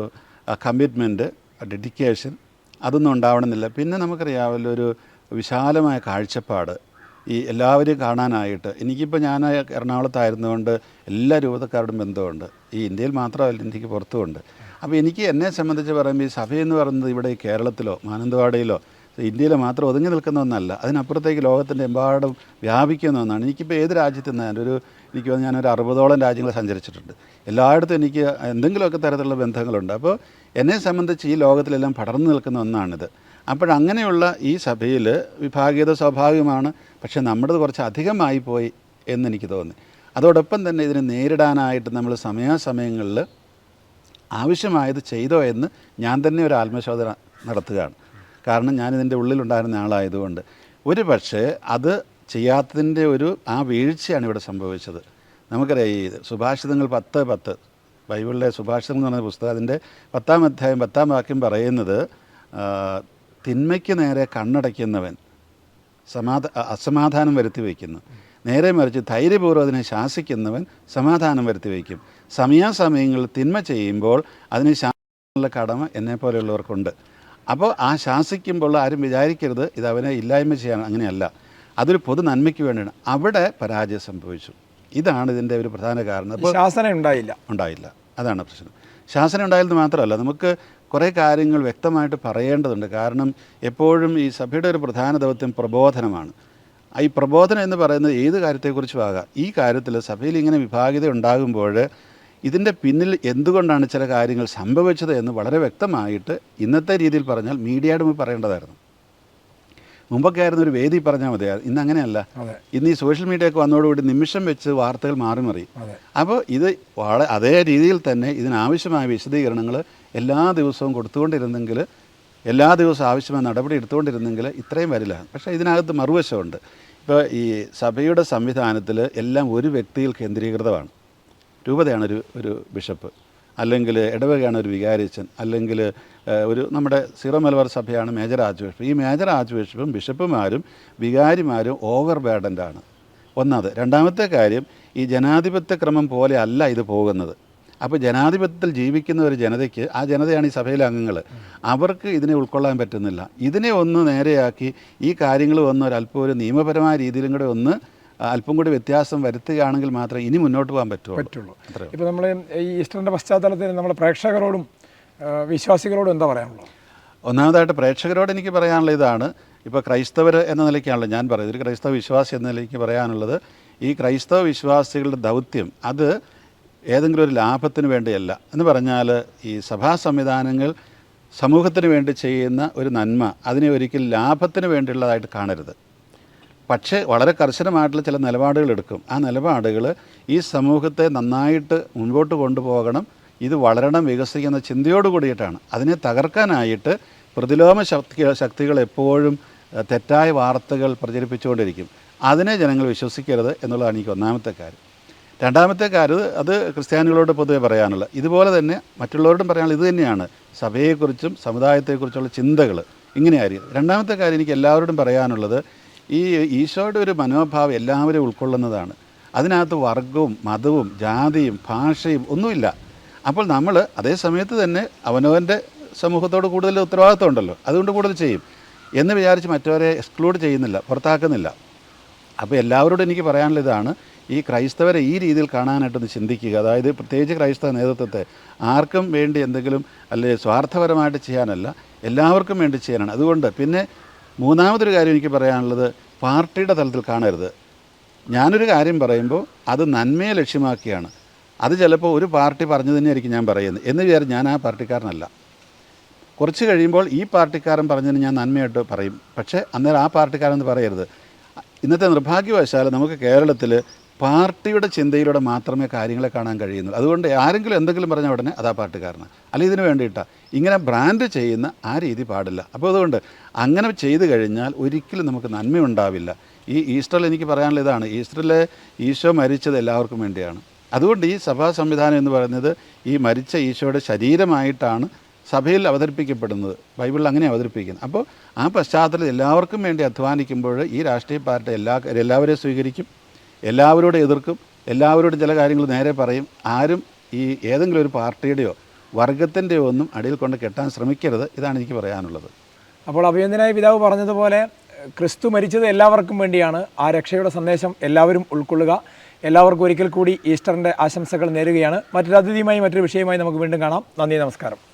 കമ്മിറ്റ്മെന്റ് ഡെഡിക്കേഷൻ അതൊന്നും ഉണ്ടാവണമെന്നില്ല. പിന്നെ നമുക്കറിയാമല്ലോ ഒരു വിശാലമായ കാഴ്ചപ്പാട് ഈ എല്ലാവരെയും കാണാനായിട്ട്. എനിക്കിപ്പോൾ ഞാൻ എറണാകുളത്തായിരുന്നുകൊണ്ട് എല്ലാ രൂപതക്കാരോടും ബന്ധമുണ്ട്. ഈ ഇന്ത്യയിൽ മാത്രമല്ല ഇന്ത്യയ്ക്ക് പുറത്തുമുണ്ട്. അപ്പോൾ എനിക്ക് എന്നെ സംബന്ധിച്ച് പറയുമ്പോൾ ഈ സഭയെന്ന് പറയുന്നത് ഇവിടെ കേരളത്തിലോ മാനന്തവാടിയിലോ ഇന്ത്യയിൽ മാത്രം ഒതുങ്ങി നിൽക്കുന്ന ഒന്നല്ല. അതിനപ്പുറത്തേക്ക് ലോകത്തിന്റെ എമ്പാടും വ്യാപിക്കുന്ന ഒന്നാണ്. എനിക്കിപ്പോൾ ഏത് രാജ്യത്ത് നിന്ന് ഒരു എനിക്ക് തോന്നുന്നു ഞാനൊരു അറുപതോളം രാജ്യങ്ങൾ സഞ്ചരിച്ചിട്ടുണ്ട്. എല്ലായിടത്തും എനിക്ക് എന്തെങ്കിലുമൊക്കെ തരത്തിലുള്ള ബന്ധങ്ങളുണ്ട്. അപ്പോൾ എന്നെ സംബന്ധിച്ച് ഈ ലോകത്തിലെല്ലാം പടർന്നു നിൽക്കുന്ന ഒന്നാണിത്. അപ്പോഴങ്ങനെയുള്ള ഈ സഭയിൽ വിഭാഗീയത സ്വാഭാവികമാണ് പക്ഷേ നമ്മുടേത് കുറച്ച് അധികമായി പോയി എന്നെനിക്ക് തോന്നി. അതോടൊപ്പം തന്നെ ഇതിനെ നേരിടാനായിട്ട് നമ്മൾ സമയാസമയങ്ങളിൽ ആവശ്യമായത് ചെയ്തോ എന്ന് ഞാൻ തന്നെ ഒരു ആത്മശോധന നടത്തുകയാണ്. കാരണം ഞാനിതിന്റെ ഉള്ളിലുണ്ടായിരുന്ന ആളായതുകൊണ്ട്. ഒരു പക്ഷേ അത് ചെയ്യാത്തതിന്റെ ഒരു ആ വീഴ്ചയാണ് ഇവിടെ സംഭവിച്ചത്. നമുക്കറിയാം ഈ സുഭാഷിതങ്ങൾ പത്ത് പത്ത് ബൈബിളിലെ സുഭാഷിതങ്ങൾ എന്ന് പറയുന്ന പുസ്തകം അതിന്റെ പത്താം അധ്യായം പത്താം വാക്യം പറയുന്നത് തിന്മയ്ക്ക് നേരെ കണ്ണടയ്ക്കുന്നവൻ സമാധാ അസമാധാനം വരുത്തി വയ്ക്കുന്നു. നേരെ മറിച്ച് ധൈര്യപൂർവം അതിനെ ശാസിക്കുന്നവൻ സമാധാനം വരുത്തി വയ്ക്കും. സമയാസമയങ്ങളിൽ തിന്മ ചെയ്യുമ്പോൾ അതിനെ ശാസിക്കാനുള്ള കടമ എന്നെ പോലെയുള്ളവർക്കുണ്ട് അപ്പോൾ ആ ശാസിക്കുമ്പോൾ ആരും വിചാരിക്കരുത് ഇത് അവനെ ഇല്ലായ്മ ചെയ്യാൻ അങ്ങനെയല്ല. അതൊരു പൊതു നന്മയ്ക്ക് വേണ്ടിയാണ്. അവിടെ പരാജയം സംഭവിച്ചു. ഇതാണ് ഇതിന്റെ ഒരു പ്രധാന കാരണം. ശാസന ഉണ്ടായില്ല. ഉണ്ടായില്ല. അതാണ് പ്രശ്നം. ശാസന ഉണ്ടായത് മാത്രമല്ല നമുക്ക് കുറേ കാര്യങ്ങൾ വ്യക്തമായിട്ട് പറയേണ്ടതുണ്ട്. കാരണം എപ്പോഴും ഈ സഭയുടെ ഒരു പ്രധാന ദൗത്യം പ്രബോധനമാണ്. ഈ പ്രബോധനം എന്ന് പറയുന്നത് ഏത് കാര്യത്തെക്കുറിച്ചും ആകാം. ഈ കാര്യത്തിൽ സഭയിൽ ഇങ്ങനെ വിഭാഗിത ഉണ്ടാകുമ്പോൾ ഇതിന്റെ പിന്നിൽ എന്തുകൊണ്ടാണ് ചില കാര്യങ്ങൾ സംഭവിച്ചത് എന്ന് വളരെ വ്യക്തമായിട്ട് ഇന്നത്തെ രീതിയിൽ പറഞ്ഞാൽ മീഡിയയുടെ മുമ്പ് പറയേണ്ടതായിരുന്നു. മുമ്പൊക്കെ ആയിരുന്നു ഒരു വേദി പറഞ്ഞാൽ മതിയായിരുന്നു ഇന്ന് അങ്ങനെയല്ല. ഇന്ന് ഈ സോഷ്യൽ മീഡിയ ഒക്കെ വന്നതോടുകൂടി നിമിഷം വെച്ച് വാർത്തകൾ മാറി മറി അപ്പോൾ ഇത് വളരെ അതേ രീതിയിൽ തന്നെ ഇതിനാവശ്യമായ വിശദീകരണങ്ങൾ എല്ലാ ദിവസവും കൊടുത്തുകൊണ്ടിരുന്നെങ്കിൽ എല്ലാ ദിവസവും ആവശ്യമായ നടപടി എടുത്തുകൊണ്ടിരുന്നെങ്കിൽ ഇത്രയും വരില്ല. പക്ഷേ ഇതിനകത്ത് മറുവശമുണ്ട്. ഇപ്പോൾ ഈ സഭയുടെ സംവിധാനത്തിൽ എല്ലാം ഒരു വ്യക്തിയിൽ കേന്ദ്രീകൃതമാണ്. രൂപതയാണ് ഒരു ഒരു ബിഷപ്പ്. അല്ലെങ്കിൽ ഇടവകയാണ് ഒരു വികാരിച്ചൻ അല്ലെങ്കിൽ ഒരു നമ്മുടെ സീറോ മലബാർ സഭയാണ് മേജർ ആർച്ച് ബിഷപ്പ് ഈ മേജർ ആർച്ച് ബിഷപ്പും ബിഷപ്പുമാരും വികാരിമാരും ഓവർ ബേഡന്റാണ് ഒന്നാമത്. രണ്ടാമത്തെ കാര്യം ഈ ജനാധിപത്യ ക്രമം പോലെ അല്ല ഇത് പോകുന്നത്. അപ്പോൾ ജനാധിപത്യത്തിൽ ജീവിക്കുന്ന ഒരു ജനതയ്ക്ക് ആ ജനതയാണ് ഈ സഭയിലെ അംഗങ്ങൾ. അവർക്ക് ഇതിനെ ഉൾക്കൊള്ളാൻ പറ്റുന്നില്ല. ഇതിനെ ഒന്ന് നേരെയാക്കി ഈ കാര്യങ്ങൾ വന്ന് ഒരല്പം ഒരു നിയമപരമായ രീതിയിലും കൂടെ ഒന്ന് അല്പം കൂടി വ്യത്യാസം വരുത്തുകയാണെങ്കിൽ മാത്രമേ ഇനി മുന്നോട്ട് പോകാൻ പറ്റുള്ളൂ. പറ്റുള്ളൂ. ഇപ്പോൾ നമ്മൾ ഈ ഈസ്റ്ററിന്റെ പശ്ചാത്തലത്തിൽ നമ്മൾ പ്രേക്ഷകരോടും വിശ്വാസികളോടും എന്താ പറയാനുള്ളത്? ഒന്നാമതായിട്ട് പ്രേക്ഷകരോട് എനിക്ക് പറയാനുള്ള ഇതാണ്. ഇപ്പോൾ ക്രൈസ്തവർ എന്ന നിലയ്ക്കാണല്ലോ ഞാൻ പറയുന്നത്. ഒരു ക്രൈസ്തവ വിശ്വാസി എന്ന നിലയ്ക്ക് പറയാനുള്ളത് ഈ ക്രൈസ്തവ വിശ്വാസികളുടെ ദൗത്യം അത് ഏതെങ്കിലും ഒരു ലാഭത്തിന് വേണ്ടിയല്ല. എന്ന് പറഞ്ഞാൽ ഈ സഭാ സംവിധാനങ്ങൾ സമൂഹത്തിന് വേണ്ടി ചെയ്യുന്ന ഒരു നന്മ അതിനെ ഒരിക്കലും ലാഭത്തിന് വേണ്ടിയുള്ളതായിട്ട് കാണരുത്. പക്ഷേ വളരെ കർശനമായിട്ടുള്ള ചില നിലപാടുകൾ എടുക്കും. ആ നിലപാടുകൾ ഈ സമൂഹത്തെ നന്നായിട്ട് മുൻപോട്ട് കൊണ്ടുപോകണം. ഇത് വളരണം വികസിക്കുന്ന ചിന്തയോട് കൂടിയിട്ടാണ്. അതിനെ തകർക്കാനായിട്ട് പ്രതിലോമ ശക്തി ശക്തികൾ എപ്പോഴും തെറ്റായ വാർത്തകൾ പ്രചരിപ്പിച്ചുകൊണ്ടിരിക്കും. അതിനെ ജനങ്ങൾ വിശ്വസിക്കരുത് എന്നുള്ളതാണ് എനിക്ക് ഒന്നാമത്തെ കാര്യം. രണ്ടാമത്തെ കാര്യം അത് ക്രിസ്ത്യാനികളോട് പൊതുവെ പറയാനുള്ള ഇതുപോലെ തന്നെ മറ്റുള്ളവരോടും പറയാനുള്ള ഇത് തന്നെയാണ്. സഭയെക്കുറിച്ചും സമുദായത്തെക്കുറിച്ചുള്ള ചിന്തകൾ. ഇങ്ങനെയായിരിക്കും. രണ്ടാമത്തെ കാര്യം എനിക്ക് എല്ലാവരോടും പറയാനുള്ളത് ഈ ഈശോയുടെ ഒരു മനോഭാവം എല്ലാവരും ഉൾക്കൊള്ളുന്നതാണ്. അതിനകത്ത് വർഗവും മതവും ജാതിയും ഭാഷയും ഒന്നുമില്ല. അപ്പോൾ നമ്മൾ അതേ സമയത്ത് തന്നെ അവനവന്റെ സമൂഹത്തോട് കൂടുതൽ ഉത്തരവാദിത്വം ഉണ്ടല്ലോ. അതുകൊണ്ട് കൂടുതൽ ചെയ്യും. എന്ന് വിചാരിച്ച് മറ്റവരെ എക്സ്ക്ലൂഡ് ചെയ്യുന്നില്ല പുറത്താക്കുന്നില്ല. അപ്പോൾ എല്ലാവരോടും എനിക്ക് പറയാനുള്ള ഇതാണ് ഈ ക്രൈസ്തവരെ ഈ രീതിയിൽ കാണാനായിട്ടൊന്ന് ചിന്തിക്കുക. അതായത് പ്രത്യേകിച്ച് ക്രൈസ്തവ നേതൃത്വത്തെ ആർക്കും വേണ്ടി എന്തെങ്കിലും അല്ലെ സ്വാർത്ഥപരമായിട്ട് ചെയ്യാനല്ല എല്ലാവർക്കും വേണ്ടി ചെയ്യാനാണ്. അതുകൊണ്ട് പിന്നെ മൂന്നാമതൊരു കാര്യം എനിക്ക് പറയാനുള്ളത് പാർട്ടിയുടെ തലത്തിൽ കാണരുത്. ഞാനൊരു കാര്യം പറയുമ്പോൾ അത് നന്മയെ ലക്ഷ്യമാക്കിയാണ്. അത് ചിലപ്പോൾ ഒരു പാർട്ടി പറഞ്ഞു തന്നെയായിരിക്കും ഞാൻ പറയുന്നത്. എന്ന് വിചാരിച്ച് ഞാൻ ആ പാർട്ടിക്കാരനല്ല. കുറച്ച് കഴിയുമ്പോൾ ഈ പാർട്ടിക്കാരൻ പറഞ്ഞതിന് ഞാൻ നന്മയായിട്ട് പറയും. പക്ഷേ അന്നേരം ആ പാർട്ടിക്കാരൻ എന്ന് പറയരുത്. ഇന്നത്തെ നിർഭാഗ്യവശാൽ നമുക്ക് കേരളത്തിൽ പാർട്ടിയുടെ ചിന്തയിലൂടെ മാത്രമേ കാര്യങ്ങളെ കാണാൻ കഴിയുന്നുള്ളൂ. അതുകൊണ്ട് ആരെങ്കിലും എന്തെങ്കിലും പറഞ്ഞ ഉടനെ അതാ പാർട്ടിക്കാരനാണ് അല്ല ഇതിന് വേണ്ടിയിട്ടാണ് ഇങ്ങനെ ബ്രാൻഡ് ചെയ്യുന്ന ആ രീതി പാടില്ല. അപ്പോൾ അതുകൊണ്ട് അങ്ങനെ ചെയ്തു കഴിഞ്ഞാൽ ഒരിക്കലും നമുക്ക് നന്മയുണ്ടാവില്ല. ഈ ഈസ്റ്ററിൽ എനിക്ക് പറയാനുള്ള ഇതാണ്. ഈസ്റ്ററിലെ ഈശോ മരിച്ചത് എല്ലാവർക്കും വേണ്ടിയാണ്. അതുകൊണ്ട് ഈ സഭാ സംവിധാനം എന്ന് പറയുന്നത് ഈ മരിച്ച ഈശോയുടെ ശരീരമായിട്ടാണ് സഭയിൽ അവതരിപ്പിക്കപ്പെടുന്നത്. ബൈബിളിൽ അങ്ങനെ അവതരിപ്പിക്കുന്നത് അപ്പോൾ ആ പശ്ചാത്തലത്തിൽ എല്ലാവർക്കും വേണ്ടി അധ്വാനിക്കുമ്പോൾ ഈ രാഷ്ട്രീയ പാർട്ടി എല്ലാ എല്ലാവരെയും സ്വീകരിക്കും. എല്ലാവരോടും എതിർക്കും എല്ലാവരോടും ചില കാര്യങ്ങൾ നേരെ പറയും. ആരും ഈ ഏതെങ്കിലും ഒരു പാർട്ടിയുടെയോ വർഗത്തിന്റെയോ ഒന്നും അടിയിൽ കൊണ്ട് കെട്ടാൻ ശ്രമിക്കരുത്. ഇതാണ് എനിക്ക് പറയാനുള്ളത്. അപ്പോൾ അഭിനന്ദനായ പിതാവ് പറഞ്ഞതുപോലെ ക്രിസ്തു മരിച്ചത് എല്ലാവർക്കും വേണ്ടിയാണ്. ആ രക്ഷയുടെ സന്ദേശം എല്ലാവരും ഉൾക്കൊള്ളുക. എല്ലാവർക്കും ഒരിക്കൽ കൂടി ഈസ്റ്ററിന്റെ ആശംസകൾ നേരുകയാണ്. മറ്റൊരു അതിഥിയുമായി മറ്റൊരു വിഷയമായി നമുക്ക് വീണ്ടും കാണാം. നന്ദി നമസ്കാരം.